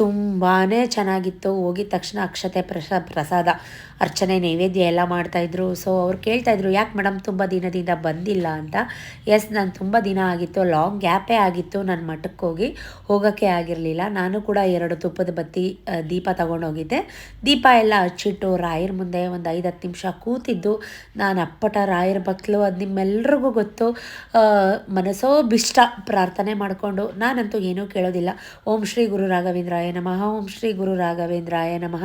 ತುಂಬಾ ಚೆನ್ನಾಗಿತ್ತು. ಹೋಗಿದ ತಕ್ಷಣ ಅಕ್ಷತೆ ಪ್ರಸ ಪ್ರಸಾದ. ಅರ್ಚನೆ, ನೈವೇದ್ಯ ಎಲ್ಲ ಮಾಡ್ತಾಯಿದ್ರು ಸೊ ಅವ್ರು ಕೇಳ್ತಾಯಿದ್ರು ಯಾಕೆ ಮೇಡಮ್ ತುಂಬ ದಿನದಿಂದ ಬಂದಿಲ್ಲ ಅಂತ? ಎಸ್ ನಾನು ತುಂಬ ದಿನ ಆಗಿತ್ತು. ಲಾಂಗ್ ಗ್ಯಾಪೇ ಆಗಿತ್ತು. ನನ್ನ ಮಠಕ್ಕೆ ಹೋಗಿ ಹೋಗೋಕ್ಕೆ ಆಗಿರಲಿಲ್ಲ. ನಾನು ಕೂಡ ಎರಡು ತುಪ್ಪದ ಬತ್ತಿ ದೀಪ ತಗೊಂಡೋಗಿದ್ದೆ. ದೀಪ ಎಲ್ಲ ಹಚ್ಚಿಟ್ಟು ರಾಯರ ಮುಂದೆ ಒಂದು ಐದು ಹತ್ತು ನಿಮಿಷ ಕೂತಿದ್ದು. ನಾನು ಅಪ್ಪಟ ರಾಯರ ಬಕ್ಲು, ಅದು ನಿಮ್ಮೆಲ್ರಿಗೂ ಗೊತ್ತು. ಮನಸ್ಸೋ ಬಿಷ್ಟ ಪ್ರಾರ್ಥನೆ ಮಾಡಿಕೊಂಡು. ನಾನಂತೂ ಏನೂ ಕೇಳೋದಿಲ್ಲ. ಓಂ ಶ್ರೀ ಗುರು ರಾಘವೇಂದ್ರಾಯ ನಮಃ. ಓಂ ಶ್ರೀ ಗುರು ರಾಘವೇಂದ್ರಾಯ ನಮಃ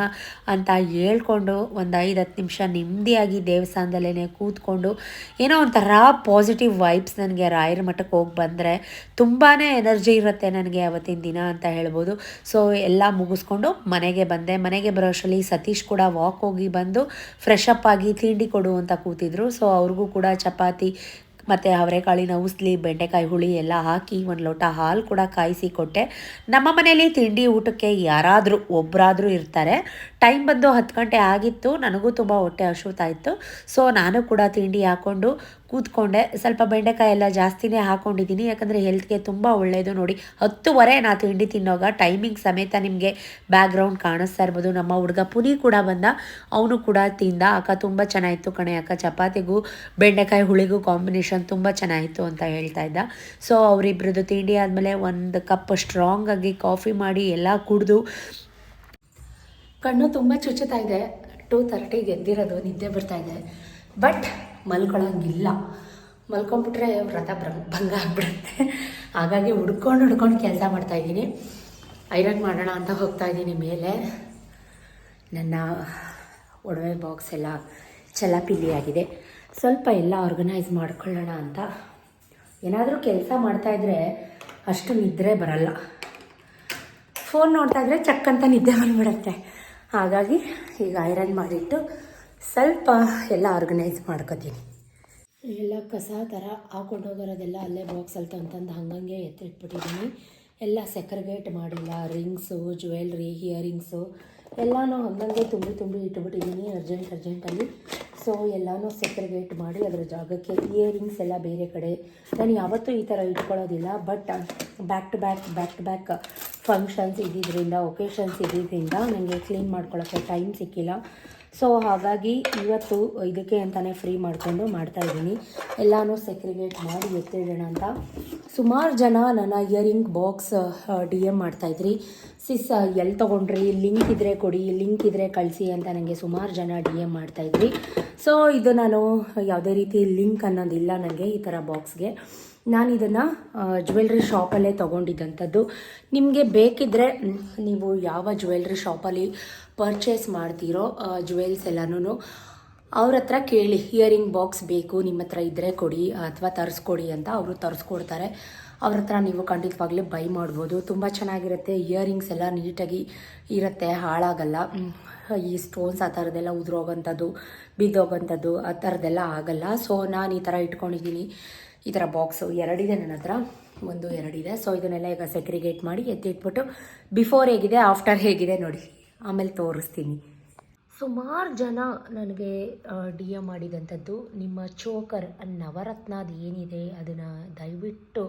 ಅಂತ ಹೇಳ್ಕೊಂಡು ಐದು ಹತ್ತು ನಿಮಿಷ ನೆಮ್ಮದಿಯಾಗಿ ದೇವಸ್ಥಾನದಲ್ಲೇ ಕೂತ್ಕೊಂಡು ಏನೋ ಒಂಥರ ಪಾಸಿಟಿವ್ ವೈಬ್ಸ್ ನನಗೆ ರಾಯರ ಮಠಕ್ಕೆ ಹೋಗಿ ಬಂದರೆ ತುಂಬಾ ಎನರ್ಜಿ ಇರುತ್ತೆ ನನಗೆ ಅವತ್ತಿನ ದಿನ ಅಂತ ಹೇಳ್ಬೋದು. ಸೊ ಎಲ್ಲ ಮುಗಿಸ್ಕೊಂಡು ಮನೆಗೆ ಬಂದೆ. ಮನೆಗೆ ಬರೋಷ್ಟರಲ್ಲಿ ಸತೀಶ್ ಕೂಡ ವಾಕ್ ಹೋಗಿ ಬಂದು ಫ್ರೆಶ್ ಅಪ್ ಆಗಿ ತಿಂಡಿ ಕೊಡು ಅಂತ ಕೂತಿದ್ರು. ಸೊ ಅವ್ರಿಗೂ ಕೂಡ ಚಪಾತಿ ಮತ್ತು ಅವರೆಕಾಳಿನ ಉಸ್ಲಿ, ಬೆಂಡೆಕಾಯಿ ಹುಳಿ ಎಲ್ಲ ಹಾಕಿ ಒಂದು ಲೋಟ ಹಾಲು ಕೂಡ ಕಾಯಿಸಿ ಕೊಟ್ಟೆ ನಮ್ಮ ಮನೆಯಲ್ಲಿ ತಿಂಡಿ ಊಟಕ್ಕೆ ಯಾರಾದರೂ ಒಬ್ಬರಾದರೂ ಇರ್ತಾರೆ. ಟೈಮ್ ಬಂದು ಹತ್ತು ಗಂಟೆ ಆಗಿತ್ತು. ನನಗೂ ತುಂಬ ಹೊಟ್ಟೆ ಹಶುತಾಯಿತ್ತು ಸೊ, ನಾನು ಕೂಡ ತಿಂಡಿ ಹಾಕ್ಕೊಂಡು ಕೂತ್ಕೊಂಡೆ. ಸ್ವಲ್ಪ ಬೆಂಡೆಕಾಯಿ ಎಲ್ಲ ಜಾಸ್ತಿನೇ ಹಾಕ್ಕೊಂಡಿದ್ದೀನಿ ಯಾಕಂದರೆ ಹೆಲ್ತ್ಗೆ ತುಂಬ ಒಳ್ಳೆಯದು ನೋಡಿ. ಹತ್ತುವರೆ ನಾ ತಿಂಡಿ ತಿನ್ನೋಗ ಟೈಮಿಂಗ್ ಸಮೇತ ನಿಮಗೆ ಬ್ಯಾಕ್ಗ್ರೌಂಡ್ ಕಾಣಿಸ್ತಾ ಇರ್ಬೋದು. ನಮ್ಮ ಹುಡುಗ ಪುನಿ ಕೂಡ ಬಂದ. ಅವನು ಕೂಡ ತಿಂದ. ಅಕ್ಕ ತುಂಬ ಚೆನ್ನಾಗಿತ್ತು ಕಣೆ. ಅಕ್ಕ ಚಪಾತಿಗೂ ಬೆಂಡೆಕಾಯಿ ಹುಳಿಗೂ ಕಾಂಬಿನೇಷನ್ ತುಂಬ ಚೆನ್ನಾಗಿತ್ತು ಅಂತ ಹೇಳ್ತಾ ಇದ್ದ. ಸೊ ಅವರಿಬ್ರದ್ದು ತಿಂಡಿ ಆದಮೇಲೆ ಒಂದು ಕಪ್ ಸ್ಟ್ರಾಂಗ್ ಆಗಿ ಕಾಫಿ ಮಾಡಿ ಎಲ್ಲ ಕುಡಿದು ಕಣ್ಣು ತುಂಬ ಚುಚ್ಚುತ್ತಾ ಇದೆ. ಟೂ ತರ್ಟಿಗೆ ಎದ್ದಿರೋದು, ನಿದ್ದೆ ಬರ್ತಾ ಇದೆ. ಬಟ್ ಮಲ್ಕೊಳ್ಳೋಂಗಿಲ್ಲ ಮಲ್ಕೊಂಡ್ಬಿಟ್ರೆ ವ್ರತ ಭಂಗ ಆಗ್ಬಿಡುತ್ತೆ. ಹಾಗಾಗಿ ಹುಡ್ಕೊಂಡು ಹುಡ್ಕೊಂಡು ಕೆಲಸ ಮಾಡ್ತಾಯಿದ್ದೀನಿ ಐರನ್ ಮಾಡೋಣ ಅಂತ ಹೋಗ್ತಾ ಇದ್ದೀನಿ ಮೇಲೆ. ನನ್ನ ಒಡವೆ ಬಾಕ್ಸ್ ಎಲ್ಲ ಚಲಾಪಿಲಿ ಆಗಿದೆ ಸ್ವಲ್ಪ ಎಲ್ಲ ಆರ್ಗನೈಸ್ ಮಾಡ್ಕೊಳ್ಳೋಣ ಅಂತ. ಏನಾದರೂ ಕೆಲಸ ಮಾಡ್ತಾಯಿದ್ರೆ ಅಷ್ಟು ನಿದ್ರೆ ಬರಲ್ಲ. ಫೋನ್ ನೋಡ್ತಾ ಇದ್ರೆ ಚಕ್ ಅಂತ ನಿದ್ದೆ ಬಂದ್ಬಿಡುತ್ತೆ. ಹಾಗಾಗಿ ಈಗ ಐರನ್ ಮಾಡಿಟ್ಟು ಸ್ವಲ್ಪ ಎಲ್ಲ ಆರ್ಗನೈಸ್ ಮಾಡ್ಕೋತೀನಿ. ಎಲ್ಲ ಕಸ ಥರ ಹಾಕೊಂಡು ಹೋಗಿರೋದೆಲ್ಲ ಅಲ್ಲೇ ಬಾಕ್ಸಲ್ಲಿ ತಂತಂದು ಹಂಗಂಗೆ ಎತ್ತಿಟ್ಬಿಟ್ಟಿದ್ದೀನಿ ಎಲ್ಲ ಸೆಕ್ರಿಗೇಟ್ ಮಾಡಿಲ್ಲ ರಿಂಗ್ಸು ಜ್ಯುವೆಲ್ರಿ ಇಯರಿಂಗ್ಸು ಎಲ್ಲನೂ ಹಂಗಂಗೆ ತುಂಬಿ ತುಂಬಿ ಇಟ್ಬಿಟ್ಟಿದ್ದೀನಿ ಅರ್ಜೆಂಟ್ ಅರ್ಜೆಂಟಲ್ಲಿ ಸೊ ಎಲ್ಲನೂ ಸೆಕ್ರಿಗೇಟ್ ಮಾಡಿ ಅದರ ಜಾಗಕ್ಕೆ ಇಯರಿಂಗ್ಸ್ ಎಲ್ಲ ಬೇರೆ ಕಡೆ. ನಾನು ಯಾವತ್ತೂ ಈ ಥರ ಇಟ್ಕೊಳ್ಳೋದಿಲ್ಲ but back to back back to back functions ಇದ್ದಿದ್ದರಿಂದ ಒಕೇಶನ್ಸ್ ಇದ್ದಿದ್ದರಿಂದ ನನಗೆ ಕ್ಲೀನ್ ಮಾಡ್ಕೊಳ್ಳೋಕ್ಕೆ ಟೈಮ್ ಸಿಕ್ಕಿಲ್ಲ. ಸೊ ಹಾಗಾಗಿ ಇವತ್ತು ಇದಕ್ಕೆ ಅಂತಲೇ ಫ್ರೀ ಮಾಡಿಕೊಂಡು ಮಾಡ್ತಾಯಿದ್ದೀನಿ ಎಲ್ಲನೂ ಸೆಕ್ರಿಗೇಟ್ ಮಾಡಿ ಎತ್ತಿಡೋಣ ಅಂತ. ಸುಮಾರು ಜನ ನನ್ನ ಇಯರಿಂಗ್ ಬಾಕ್ಸ್ ಡಿ ಎಂ ಮಾಡ್ತಾಯಿದ್ರಿ ಸಿಸ್ ಎಲ್ಲಿ ತೊಗೊಂಡ್ರಿ? ಲಿಂಕ್ ಇದ್ದರೆ ಕೊಡಿ ಲಿಂಕ್ ಇದ್ದರೆ ಕಳಿಸಿ ಅಂತ ನನಗೆ ಸುಮಾರು ಜನ ಡಿ ಎಂ ಮಾಡ್ತಾಯಿದ್ರಿ ಸೊ ಇದು ನಾನು ಯಾವುದೇ ರೀತಿ ಲಿಂಕ್ ಅನ್ನೋದಿಲ್ಲ ನನಗೆ ಈ ಥರ ಬಾಕ್ಸ್ಗೆ ನಾನು ಇದನ್ನು ಜ್ಯುವೆಲ್ರಿ ಶಾಪಲ್ಲೇ ತೊಗೊಂಡಿದ್ದಂಥದ್ದು. ನಿಮಗೆ ಬೇಕಿದ್ದರೆ ನೀವು ಯಾವ ಜ್ಯುವೆಲ್ರಿ ಶಾಪಲ್ಲಿ ಪರ್ಚೇಸ್ ಮಾಡ್ತಿರೋ ಜ್ಯುವೆಲ್ಸ್ ಎಲ್ಲನೂ ಅವ್ರ ಹತ್ರ ಕೇಳಿ ಇಯರಿಂಗ್ ಬಾಕ್ಸ್ ಬೇಕು, ನಿಮ್ಮ ಹತ್ರ ಇದ್ದರೆ ಕೊಡಿ, ಅಥವಾ ತರಿಸ್ಕೊಡಿ ಅಂತ ಅವರು ತರಿಸ್ಕೊಡ್ತಾರೆ. ಅವ್ರ ಹತ್ರ ನೀವು ಖಂಡಿತವಾಗ್ಲೂ ಬೈ ಮಾಡ್ಬೋದು. ತುಂಬ ಚೆನ್ನಾಗಿರುತ್ತೆ. ಇಯರಿಂಗ್ಸ್ ಎಲ್ಲ ನೀಟಾಗಿ ಇರುತ್ತೆ, ಹಾಳಾಗಲ್ಲ. ಈ ಸ್ಟೋನ್ಸ್ ಆ ಥರದ್ದೆಲ್ಲ ಉದುರೋಗೋಂಥದ್ದು ಬಿದ್ದೋಗೋಂಥದ್ದು ಆ ಥರದ್ದೆಲ್ಲ ಆಗಲ್ಲ. ಸೊ ನಾನು ಈ ಥರ ಇಟ್ಕೊಂಡಿದ್ದೀನಿ. ಈ ಥರ ಬಾಕ್ಸು ಎರಡಿದೆ ನನ್ನ ಹತ್ರ. ಒಂದು, ಎರಡಿದೆ. ಸೊ ಇದನ್ನೆಲ್ಲ ಈಗ ಸೆಕ್ರಿಗೇಟ್ ಮಾಡಿ ಎತ್ತಿಟ್ಬಿಟ್ಟು ಬಿಫೋರ್ ಹೇಗಿದೆ ಆಫ್ಟರ್ ಹೇಗಿದೆ ನೋಡಿ. ಆಮೇಲೆ ತೋರಿಸ್ತೀನಿ. ಸುಮಾರು ಜನ ನನಗೆ ಡಿ ಎ ಮಾಡಿದಂಥದ್ದು, ನಿಮ್ಮ ಚೋಕರ್ ನವರತ್ನದ ಏನಿದೆ ಅದನ್ನು ದಯವಿಟ್ಟು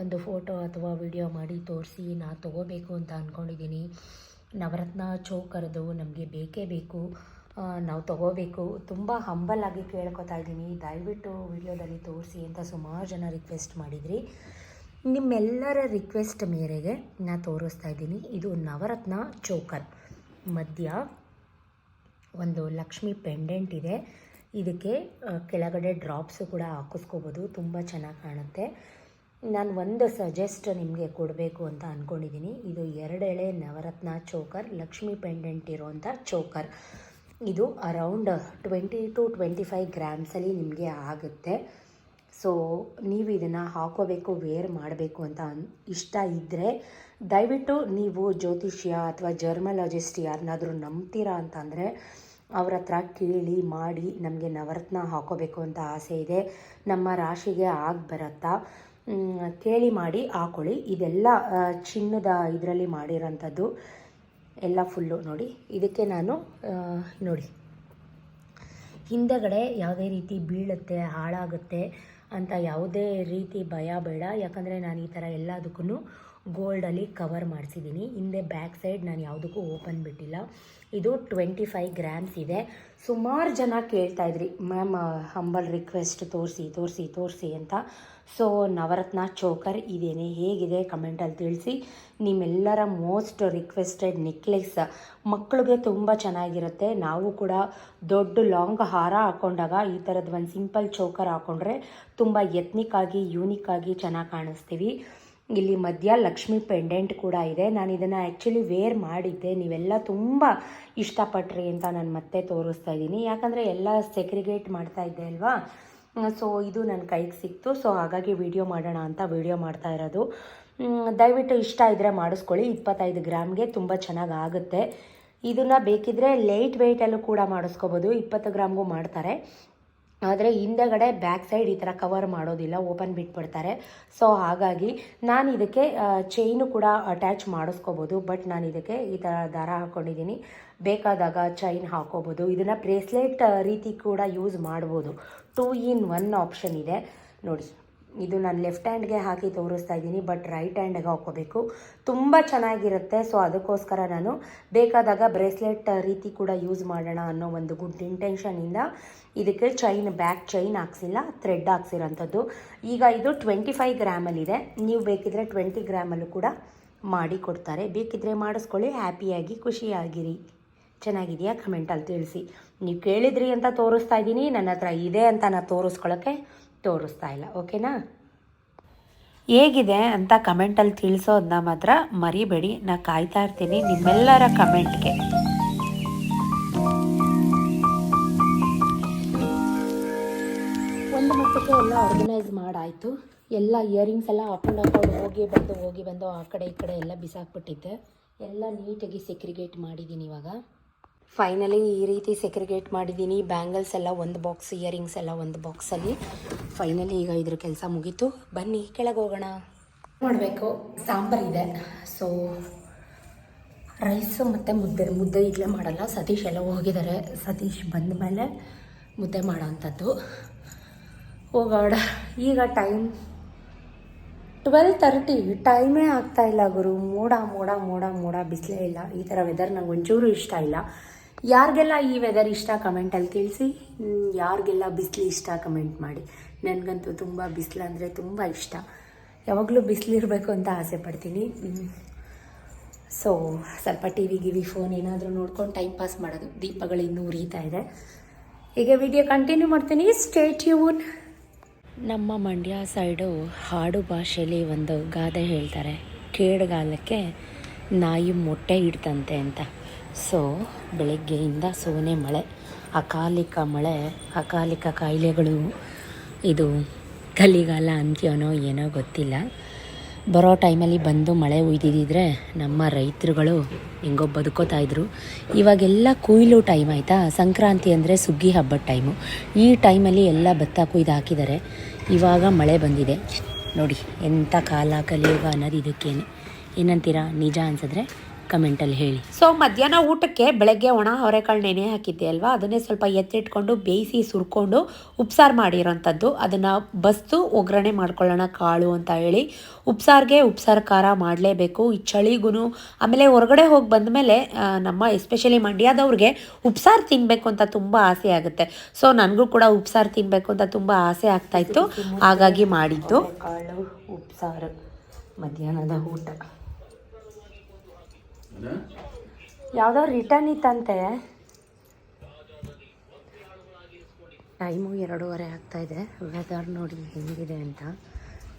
ಒಂದು ಫೋಟೋ ಅಥವಾ ವಿಡಿಯೋ ಮಾಡಿ ತೋರಿಸಿ, ನಾ ತೊಗೋಬೇಕು ಅಂತ ಅಂದ್ಕೊಂಡಿದ್ದೀನಿ ನವರತ್ನ ಚೋಕರ್ದು ನಮಗೆ ಬೇಕೇ ಬೇಕು. ನಾವು ತಗೋಬೇಕು. ತುಂಬ ಹಂಬಲಾಗಿ ಕೇಳ್ಕೊತಾ ಇದ್ದೀನಿ. ದಯವಿಟ್ಟು ವಿಡಿಯೋದಲ್ಲಿ ತೋರಿಸಿ ಅಂತ ಸುಮಾರು ಜನ ರಿಕ್ವೆಸ್ಟ್ ಮಾಡಿದ್ರಿ. ನಿಮ್ಮೆಲ್ಲರ ರಿಕ್ವೆಸ್ಟ್ ಮೇರೆಗೆ ನಾನು ತೋರಿಸ್ತಾ ಇದ್ದೀನಿ. ಇದು ನವರತ್ನ ಚೋಕರ್. ಮಧ್ಯ ಒಂದು ಲಕ್ಷ್ಮಿ ಪೆಂಡೆಂಟ್ ಇದೆ. ಇದಕ್ಕೆ ಕೆಳಗಡೆ ಡ್ರಾಪ್ಸು ಕೂಡ ಹಾಕಿಸ್ಕೋಬೋದು. ತುಂಬ ಚೆನ್ನಾಗಿ ಕಾಣುತ್ತೆ. ನಾನು ಒಂದು ಸಜೆಸ್ಟ್ ನಿಮಗೆ ಕೊಡಬೇಕು ಅಂತ ಅಂದ್ಕೊಂಡಿದ್ದೀನಿ ಇದು ಎರಡೆಳೆ ನವರತ್ನ ಚೋಕರ್, ಲಕ್ಷ್ಮಿ ಪೆಂಡೆಂಟ್ ಇರೋವಂಥ ಚೋಕರ್. ಇದು around twenty to twenty five ಗ್ರಾಮ್ಸಲ್ಲಿ ನಿಮಗೆ ಆಗುತ್ತೆ. ಸೊ ನೀವು ಇದನ್ನು ಹಾಕೋಬೇಕು ವೇರ್ ಮಾಡಬೇಕು ಅಂತ ಇಷ್ಟ ಇದ್ದರೆ ದಯವಿಟ್ಟು ನೀವು ಜ್ಯೋತಿಷ್ಯ ಅಥವಾ ಜರ್ಮಲಾಜಿಸ್ಟ್ ಯಾರನ್ನಾದರೂ ನಂಬ್ತೀರಾ ಅಂತಂದರೆ ಅವ್ರ ಹತ್ರ ಕೇಳಿ ಮಾಡಿ ನಮಗೆ ನವರತ್ನ ಹಾಕೋಬೇಕು ಅಂತ ಆಸೆ ಇದೆ. ನಮ್ಮ ರಾಶಿಗೆ ಆಗಿ ಬರುತ್ತಾ? ಕೇಳಿ ಮಾಡಿ ಹಾಕೊಳ್ಳಿ. ಇದೆಲ್ಲ ಚಿನ್ನದ ಇದರಲ್ಲಿ ಮಾಡಿರೋಂಥದ್ದು ಎಲ್ಲ ಫುಲ್ಲು ನೋಡಿ. ಇದಕ್ಕೆ ನಾನು ನೋಡಿ. ಹಿಂದೆಗಡೆ ಯಾವುದೇ ರೀತಿ ಬೀಳುತ್ತೆ, ಹಾಳಾಗುತ್ತೆ ಅಂತ ಯಾವುದೇ ರೀತಿ ಭಯ ಬೇಡ. ಯಾಕಂದರೆ ನಾನು ಈ ಥರ ಎಲ್ಲದಕ್ಕೂ ಗೋಲ್ಡಲ್ಲಿ ಕವರ್ ಮಾಡಿಸಿದ್ದೀನಿ. ಹಿಂದೆ ಬ್ಯಾಕ್ ಸೈಡ್ ನಾನು ಯಾವುದಕ್ಕೂ ಓಪನ್ ಬಿಟ್ಟಿಲ್ಲ. ಇದು ಟ್ವೆಂಟಿ ಫೈವ್ ಗ್ರಾಮ್ಸ್ ಇದೆ. ಸುಮಾರು ಜನ ಕೇಳ್ತಾ ಇದ್ರಿ ಮ್ಯಾಮ್ ಹಂಬಲ್ ರಿಕ್ವೆಸ್ಟ್ ತೋರಿಸಿ ತೋರಿಸಿ ತೋರಿಸಿ ಅಂತ. ಸೊ ನವರತ್ನ ಚೋಕರ್ ಇದೇನೆ ಹೇಗಿದೆ ಕಮೆಂಟಲ್ಲಿ ತಿಳಿಸಿ. ನಿಮ್ಮೆಲ್ಲರ ಮೋಸ್ಟ್ ರಿಕ್ವೆಸ್ಟೆಡ್ ನೆಕ್ಲೆಸ್ ಮಕ್ಕಳಿಗೆ ತುಂಬ ಚೆನ್ನಾಗಿರುತ್ತೆ. ನಾವು ಕೂಡ ದೊಡ್ಡ ಲಾಂಗ್ ಹಾರ ಹಾಕೊಂಡಾಗ ಈ ಥರದ್ದು ಒಂದು ಸಿಂಪಲ್ ಚೋಕರ್ ಹಾಕೊಂಡ್ರೆ ತುಂಬ ಎತ್ನಿಕ್ ಆಗಿ ಯೂನಿಕ್ ಆಗಿ ಚೆನ್ನಾಗಿ ಕಾಣಿಸ್ತೀವಿ. ಇಲ್ಲಿ ಮಧ್ಯ ಲಕ್ಷ್ಮಿ ಪೆಂಡೆಂಟ್ ಕೂಡ ಇದೆ. ನಾನು ಇದನ್ನು ಆ್ಯಕ್ಚುಲಿ ವೇರ್ ಮಾಡಿದ್ದೆ. ನೀವೆಲ್ಲ ತುಂಬ ಇಷ್ಟಪಟ್ರಿ ಅಂತ ನಾನು ಮತ್ತೆ ತೋರಿಸ್ತಾ ಇದ್ದೀನಿ. ಯಾಕಂದರೆ ಎಲ್ಲ ಸೆಗ್ರಿಗೇಟ್ ಮಾಡ್ತಾ ಇದ್ದೆ ಅಲ್ವಾ? ಸೊ ಇದು ನನ್ನ ಕೈಗೆ ಸಿಕ್ತು. ಸೊ ಹಾಗಾಗಿ ವಿಡಿಯೋ ಮಾಡೋಣ ಅಂತ ವಿಡಿಯೋ ಮಾಡ್ತಾ ಇರೋದು. ದಯವಿಟ್ಟು ಇಷ್ಟ ಇದ್ದರೆ ಮಾಡಿಸ್ಕೊಳ್ಳಿ. ಇಪ್ಪತ್ತೈದು ಗ್ರಾಮ್ಗೆ ತುಂಬ ಚೆನ್ನಾಗಿ ಆಗುತ್ತೆ. ಇದನ್ನು ಬೇಕಿದ್ರೆ ಲೇಟ್ ವೆಯ್ಟಲ್ಲೂ ಕೂಡ ಮಾಡಿಸ್ಕೋಬೋದು. ಇಪ್ಪತ್ತು ಗ್ರಾಮ್ಗೂ ಮಾಡ್ತಾರೆ. ಆದರೆ ಹಿಂದೆಗಡೆ ಬ್ಯಾಕ್ ಸೈಡ್ ಈ ಥರ ಕವರ್ ಮಾಡೋದಿಲ್ಲ. ಓಪನ್ ಬಿಟ್ಬಿಡ್ತಾರೆ. ಸೊ ಹಾಗಾಗಿ ನಾನು ಇದಕ್ಕೆ ಚೈನು ಕೂಡ ಅಟ್ಯಾಚ್ ಮಾಡಿಸ್ಕೋಬೋದು. ಬಟ್ ನಾನು ಇದಕ್ಕೆ ಈ ಥರ ದಾರ ಹಾಕ್ಕೊಂಡಿದ್ದೀನಿ ಬೇಕಾದಾಗ ಚೈನ್ ಹಾಕೋಬೋದು. ಇದನ್ನು ಬ್ರೇಸ್ಲೆಟ್ ರೀತಿ ಕೂಡ ಯೂಸ್ ಮಾಡ್ಬೋದು. ಟೂ ಇನ್ ಒನ್ ಆಪ್ಷನ್ ಇದೆ. ನೋಡಿ, ಇದು ನಾನು ಲೆಫ್ಟ್ ಹ್ಯಾಂಡ್ಗೆ ಹಾಕಿ ತೋರಿಸ್ತಾ ಇದ್ದೀನಿ ಬಟ್ ರೈಟ್ ಹ್ಯಾಂಡ್ಗೆ ಹಾಕೋಬೇಕು ತುಂಬ ಚೆನ್ನಾಗಿರುತ್ತೆ ಸೊ ಅದಕ್ಕೋಸ್ಕರ ನಾನು ಬೇಕಾದಾಗ ಬ್ರೇಸ್ಲೆಟ್ ರೀತಿ ಕೂಡ ಯೂಸ್ ಮಾಡೋಣ ಅನ್ನೋ ಒಂದು ಗುಡ್ ಇಂಟೆನ್ಷನಿಂದ ಇದಕ್ಕೆ ಚೈನ್ ಬ್ಯಾಕ್ ಚೈನ್ ಹಾಕ್ಸಿಲ್ಲ ಥ್ರೆಡ್ ಹಾಕ್ಸಿರೋಂಥದ್ದು. ಈಗ ಇದು ಟ್ವೆಂಟಿ ಫೈವ್ ಗ್ರಾಮಲ್ಲಿದೆ ನೀವು ಬೇಕಿದ್ರೆ ಟ್ವೆಂಟಿ ಗ್ರಾಮಲ್ಲೂ ಕೂಡ ಮಾಡಿ ಕೊಡ್ತಾರೆ. ಬೇಕಿದ್ರೆ ಮಾಡಿಸ್ಕೊಳ್ಳಿ ಹ್ಯಾಪಿಯಾಗಿ ಖುಷಿಯಾಗಿರಿ. ಚೆನ್ನಾಗಿದೆಯಾ? ಕಮೆಂಟಲ್ಲಿ ತಿಳಿಸಿ. ನೀವು ಕೇಳಿದ್ರಿ ಅಂತ ತೋರಿಸ್ತಾ ಇದ್ದೀನಿ ನನ್ನ ಹತ್ರ ಇದೆ ಅಂತ ನಾನು ತೋರಿಸ್ಕೊಳ್ಳೋಕ್ಕೆ ತೋರಿಸ್ತಾ ಇಲ್ಲ. ಓಕೆನಾ ಹೇಗಿದೆ ಅಂತ ಕಮೆಂಟಲ್ಲಿ ತಿಳಿಸೋದನ್ನ ಮಾತ್ರ ಮರಿಬೇಡಿ. ನಾ ಕಾಯ್ತಾ ಇರ್ತೀನಿ ನಿಮ್ಮೆಲ್ಲರ ಕಮೆಂಟ್ಗೆ ಒಂದು ಮಟ್ಟಕ್ಕೆ ಎಲ್ಲ ಆರ್ಗನೈಸ್ ಮಾಡಾಯಿತು. ಎಲ್ಲ ಇಯರಿಂಗ್ಸ್ ಎಲ್ಲ ಹಾಕೊಂಡು ಹಾಕೊಂಡು ಹೋಗಿ ಬಂದು ಹೋಗಿ ಬಂದು ಆ ಕಡೆ ಈ ಕಡೆ ಎಲ್ಲ ಬಿಸಾಕ್ಬಿಟ್ಟಿದ್ದೆ. ಎಲ್ಲ ನೀಟಾಗಿ ಸೆಕ್ರಿಗೇಟ್ ಮಾಡಿದ್ದೀನಿ ಇವಾಗ. ಫೈನಲಿ ಈ ರೀತಿ ಸೆಕ್ರಿಗೇಟ್ ಮಾಡಿದ್ದೀನಿ ಬ್ಯಾಂಗಲ್ಸ್ ಎಲ್ಲ ಒಂದು ಬಾಕ್ಸ್ ಇಯರಿಂಗ್ಸ್ ಎಲ್ಲ ಒಂದು ಬಾಕ್ಸಲ್ಲಿ ಫೈನಲಿ ಈಗ ಇದ್ರ ಕೆಲಸ ಮುಗೀತು. ಬನ್ನಿ, ಕೆಳಗೆ ಹೋಗೋಣ. ಮಾಡಬೇಕು. ಸಾಂಬಾರಿದೆ ಸೊ ರೈಸು ಮತ್ತು ಮುದ್ದೆ ಮುದ್ದೆ ಈಗಲೇ ಮಾಡಲ್ಲ. ಸತೀಶ್ ಎಲ್ಲ ಹೋಗಿದ್ದಾರೆ ಸತೀಶ್ ಬಂದ ಮೇಲೆ ಮುದ್ದೆ ಮಾಡೋವಂಥದ್ದು ಹೋಗೋಣ. ಈಗ ಟೈಮ್ ಟ್ವೆಲ್ ತರ್ಟಿ ಟೈಮೇ ಆಗ್ತಾ ಇಲ್ಲ ಗುರು. ಮೋಡ ಮೋಡ ಮೋಡ ಮೋಡ. ಬಿಸಿಲೇ ಇಲ್ಲ. ಈ ಥರ ವೆದರ್ ನಂಗೆ ಒಂಚೂರು ಇಷ್ಟ ಇಲ್ಲ. ಯಾರಿಗೆಲ್ಲ ಈ ವೆದರ್ ಇಷ್ಟ ಕಮೆಂಟಲ್ಲಿ ತಿಳಿಸಿ. ಯಾರಿಗೆಲ್ಲ ಬಿಸಿಲು ಇಷ್ಟ ಕಮೆಂಟ್ ಮಾಡಿ. ನನಗಂತೂ ತುಂಬ ಬಿಸಿಲು ಅಂದರೆ ತುಂಬ ಇಷ್ಟ. ಯಾವಾಗಲೂ ಬಿಸಿಲಿರಬೇಕು ಅಂತ ಆಸೆ ಪಡ್ತೀನಿ. ಸೊ ಸ್ವಲ್ಪ ಟಿ ವಿ ಗಿವಿ ಫೋನ್ ಏನಾದರೂ ನೋಡ್ಕೊಂಡು ಟೈಮ್ ಪಾಸ್ ಮಾಡೋದು ದೀಪಗಳು ಇನ್ನೂ ಉರಿತಾ ಇದೆ. ಈಗ ವಿಡಿಯೋ ಕಂಟಿನ್ಯೂ ಮಾಡ್ತೀನಿ. ಸ್ಟೇಟ್ ಯೂನ್ ನಮ್ಮ ಮಂಡ್ಯ ಸೈಡು ಹಾಡು ಭಾಷೆಯಲ್ಲಿ ಒಂದು ಗಾದೆ ಹೇಳ್ತಾರೆ. ಕೇಡುಗಾಲಕ್ಕೆ ನಾಯಿ ಮೊಟ್ಟೆ ಇಡ್ತಂತೆ ಅಂತ. ಸೊ, ಬೆಳಗ್ಗೆಯಿಂದ ಸೋನೆ ಮಳೆ, ಅಕಾಲಿಕ ಮಳೆ, ಅಕಾಲಿಕ ಕಾಯಿಲೆಗಳು. ಇದು ಕಲಿಗಾಲ ಅಂತ್ಯನೋ ಏನೋ ಗೊತ್ತಿಲ್ಲ. ಬರೋ ಟೈಮಲ್ಲಿ ಬಂದು ಮಳೆ ಉಯ್ದಿದ್ದಿದ್ರೆ ನಮ್ಮ ರೈತರುಗಳು ಹೆಂಗೋ ಬದುಕೋತಾ ಇದ್ರು. ಇವಾಗೆಲ್ಲ ಕೊಯ್ಲು ಟೈಮ್ ಆಯಿತಾ? ಸಂಕ್ರಾಂತಿ ಅಂದರೆ ಸುಗ್ಗಿ ಹಬ್ಬದ ಟೈಮು. ಈ ಟೈಮಲ್ಲಿ ಎಲ್ಲ ಭತ್ತ ಕೊಯ್ದು ಹಾಕಿದ್ದಾರೆ. ಇವಾಗ ಮಳೆ ಬಂದಿದೆ. ನೋಡಿ, ಎಂಥ ಕಾಲ ಕಲಿಯುಗ ಅನ್ನೋದು ಇದಕ್ಕೇನೆ. ಏನಂತೀರಾ? ನಿಜ ಅನ್ಸಿದ್ರೆ ಕಮೆಂಟಲ್ಲಿ ಹೇಳಿ. ಸೊ ಮಧ್ಯಾಹ್ನ ಊಟಕ್ಕೆ ಬೆಳಗ್ಗೆ ಒಣ ಅವರೆಕಾಳು ನೆನೆ ಹಾಕಿದ್ದೆ ಅಲ್ವಾ? ಅದನ್ನೇ ಸ್ವಲ್ಪ ಎತ್ತಿಟ್ಕೊಂಡು ಬೇಯಿಸಿ ಸುರ್ಕೊಂಡು ಉಪ್ಸಾರು ಮಾಡಿರೋಂಥದ್ದು. ಅದನ್ನು ಬಸ್ತು ಒಗ್ಗರಣೆ ಮಾಡ್ಕೊಳ್ಳೋಣ ಕಾಳು ಅಂತ ಹೇಳಿ. ಉಪ್ಸಾರಿಗೆ ಉಪ್ಸಾರು ಖಾರ ಮಾಡಲೇಬೇಕು. ಈ ಚಳಿಗೂ ಆಮೇಲೆ ಹೊರಗಡೆ ಹೋಗಿ ಬಂದ ಮೇಲೆ ನಮ್ಮ ಎಸ್ಪೆಷಲಿ ಮಂಡ್ಯದವ್ರಿಗೆ ಉಪ್ಸಾರು ತಿನ್ನಬೇಕು ಅಂತ ತುಂಬ ಆಸೆ ಆಗುತ್ತೆ. ಸೊ ನನಗೂ ಕೂಡ ಉಪ್ಸಾರು ತಿನ್ನಬೇಕು ಅಂತ ತುಂಬ ಆಸೆ ಆಗ್ತಾಯಿತ್ತು ಹಾಗಾಗಿ ಮಾಡಿದ್ದು. ಕಾಳು ಉಪ್ಸಾರು ಮಧ್ಯಾಹ್ನದ ಊಟ. ಯಾವುದೋ ರಿಟರ್ನ್ ಇತ್ತಂತೆ. ಟೈಮು ಎರಡೂವರೆ ಆಗ್ತಾ ಇದೆ. ವೆದರ್ ನೋಡಿ ಹೆಂಗಿದೆ ಅಂತ.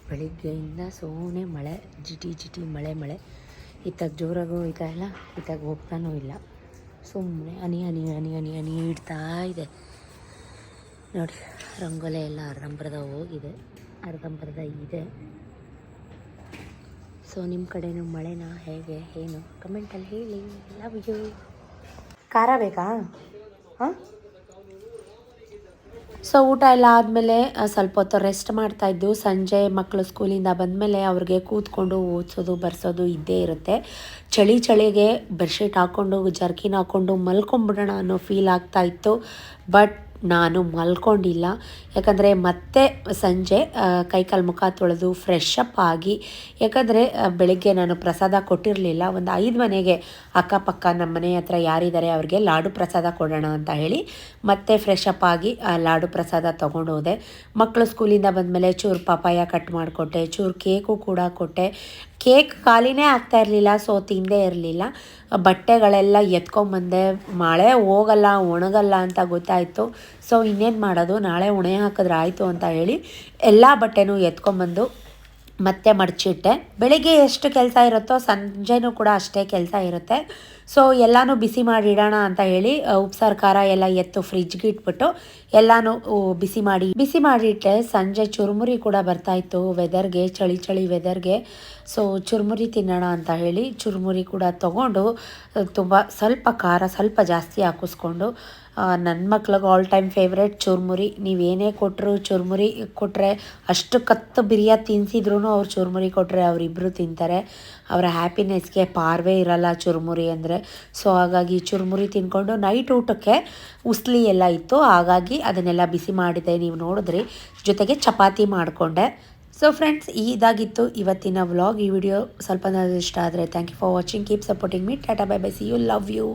ಬೆಳಿಗ್ಗೆಯಿಂದ ಸೋನೆ ಮಳೆ, ಜಿಟಿ ಜಿಟಿ ಮಳೆ ಮಳೆ. ಇತ್ತಾಗ ಜೋರಾಗೂ ಹೋಯ್ತಾ ಇಲ್ಲ, ಇತ್ತಾಗ ಹೋಗ್ತಾನೂ ಇಲ್ಲ. ಸುಮ್ಮನೆ ಹನಿ ಹನಿ ಹನಿ ಹನಿ ಹನಿ ಇಡ್ತಾ ಇದೆ. ನೋಡಿ, ರಂಗೋಲೆ ಎಲ್ಲ ಅರ್ಧಂಬರ್ಧ ಹೋಗಿದೆ, ಅರ್ಧಂಬರ್ಧ ಇದೆ. ಸೊ ನಿಮ್ಮ ಕಡೆನೂ ಮಳೆನಾ? ಹೇಗೆ? ಏನು? ಕಮೆಂಟಲ್ಲಿ ಹೇಳಿ. ಲವ್ ಯು ಖಾರ ಬೇಕಾ? ಹಾಂ? ಸೊ ಊಟ ಎಲ್ಲ ಆದಮೇಲೆ ಸ್ವಲ್ಪ ಹೊತ್ತು ರೆಸ್ಟ್ ಮಾಡ್ತಾ ಇದ್ದು, ಸಂಜೆ ಮಕ್ಕಳು ಸ್ಕೂಲಿಂದ ಬಂದಮೇಲೆ ಅವ್ರಿಗೆ ಕೂತ್ಕೊಂಡು ಓದಿಸೋದು, ಬರ್ಸೋದು ಇದ್ದೇ ಇರುತ್ತೆ. ಚಳಿ ಚಳಿಗೆ ಬೆಡ್ಶೀಟ್ ಹಾಕ್ಕೊಂಡು ಜರ್ಕಿನ್ ಹಾಕ್ಕೊಂಡು ಮಲ್ಕೊಂಬಿಡೋಣ ಅನ್ನೋ ಫೀಲ್ ಆಗ್ತಾ ಇತ್ತು. ಬಟ್ ನಾನು ಮಲ್ಕೊಂಡಿಲ್ಲ. ಯಾಕಂದರೆ ಮತ್ತೆ ಸಂಜೆ ಕೈಕಾಲು ಮುಖ ತೊಳೆದು ಫ್ರೆಶ್ ಅಪ್ ಆಗಿ, ಯಾಕಂದರೆ ಬೆಳಗ್ಗೆ ನಾನು ಪ್ರಸಾದ ಕೊಟ್ಟಿರಲಿಲ್ಲ. ಒಂದು ಐದು ಮನೆಗೆ ಅಕ್ಕಪಕ್ಕ ನಮ್ಮ ಮನೆ ಹತ್ರ ಯಾರಿದ್ದಾರೆ ಅವ್ರಿಗೆ ಲಾಡು ಪ್ರಸಾದ ಕೊಡೋಣ ಅಂತ ಹೇಳಿ ಮತ್ತೆ ಫ್ರೆಶ್ ಆಗಿ ಲಾಡು ಪ್ರಸಾದ ತೊಗೊಂಡು ಹೋದೆ. ಮಕ್ಕಳು ಸ್ಕೂಲಿಂದ ಬಂದಮೇಲೆ ಚೂರು ಪಪಾಯ ಕಟ್ ಮಾಡಿಕೊಟ್ಟೆ, ಚೂರು ಕೇಕು ಕೂಡ ಕೊಟ್ಟೆ. ಕೇಕ್ ಖಾಲಿನೇ ಆಗ್ತಾ ಇರಲಿಲ್ಲ, ಸೊ ತಿಂದೇ ಇರಲಿಲ್ಲ. ಬಟ್ಟೆಗಳೆಲ್ಲ ಎತ್ಕೊಂಬಂದೆ ಮಳೆ ಹೋಗಲ್ಲ, ಒಣಗಲ್ಲ ಅಂತ ಗೊತ್ತಾಯಿತು. ಸೊ ಇನ್ನೇನು ಮಾಡೋದು? ನಾಳೆ ಒಣೆ ಹಾಕಿದ್ರೆ ಆಯಿತು ಅಂತ ಹೇಳಿ ಎಲ್ಲ ಬಟ್ಟೆನೂ ಎತ್ಕೊಂಬಂದು ಮತ್ತೆ ಮಡಚಿಟ್ಟೆ. ಬೆಳಿಗ್ಗೆ ಎಷ್ಟು ಕೆಲಸ ಇರುತ್ತೋ ಸಂಜೆನೂ ಕೂಡ ಅಷ್ಟೇ ಕೆಲಸ ಇರುತ್ತೆ. ಸೊ ಎಲ್ಲನೂ ಬಿಸಿ ಮಾಡಿ ಇಡೋಣ ಅಂತ ಹೇಳಿ ಉಪ್ಸಾರು ಖಾರ ಎಲ್ಲ ಎತ್ತು ಫ್ರಿಜ್ಗೆ ಇಟ್ಬಿಟ್ಟು ಎಲ್ಲನೂ ಬಿಸಿ ಮಾಡಿ, ಬಿಸಿ ಮಾಡಿಟ್ಟೆ ಸಂಜೆ ಚುರುಮುರಿ ಕೂಡ ಬರ್ತಾಯಿತ್ತು ವೆದರ್ಗೆ, ಚಳಿ ಚಳಿ ವೆದರ್ಗೆ. ಸೊ ಚುರುಮುರಿ ತಿನ್ನೋಣ ಅಂತ ಹೇಳಿ ಚುರುಮುರಿ ಕೂಡ ತೊಗೊಂಡು ತುಂಬ ಸ್ವಲ್ಪ ಖಾರ ಸ್ವಲ್ಪ ಜಾಸ್ತಿ ಹಾಕಿಸ್ಕೊಂಡು ನನ್ನ ಮಕ್ಳಿಗೆ ಆಲ್ ಟೈಮ್ ಫೇವ್ರೇಟ್ ಚುರುಮುರಿ. ನೀವೇನೇ ಕೊಟ್ಟರು ಚುರುಮುರಿ ಕೊಟ್ಟರೆ ಅಷ್ಟು ಕತ್ತು ಬಿರಿಯಾ ತಿನ್ಸಿದ್ರು ಅವ್ರು ಚುರುಮುರಿ ಕೊಟ್ಟರೆ ಅವರಿಬ್ಬರು ತಿಂತಾರೆ. ಅವರ ಹ್ಯಾಪಿನೆಸ್ಗೆ ಪಾರ್ವೇ ಇರಲ್ಲ ಚುರುಮುರಿ ಅಂದರೆ. ಸೊ ಹಾಗಾಗಿ ಚುರುಮುರಿ ತಿನ್ಕೊಂಡು ನೈಟ್ ಊಟಕ್ಕೆ ಉಸ್ಲಿ ಎಲ್ಲ ಇತ್ತು. ಹಾಗಾಗಿ ಅದನ್ನೆಲ್ಲ ಬಿಸಿ ಮಾಡಿದೆ. ನೀವು ನೋಡಿದ್ರಿ. ಜೊತೆಗೆ ಚಪಾತಿ ಮಾಡಿಕೊಂಡೆ. ಸೊ ಫ್ರೆಂಡ್ಸ್ ಇದಾಗಿತ್ತು ಇವತ್ತಿನ ವ್ಲಾಗ್ ಈ ವಿಡಿಯೋ ಸ್ವಲ್ಪ ಇಷ್ಟ ಆದರೆ thank you for watching keep supporting me tata bye bye see you love you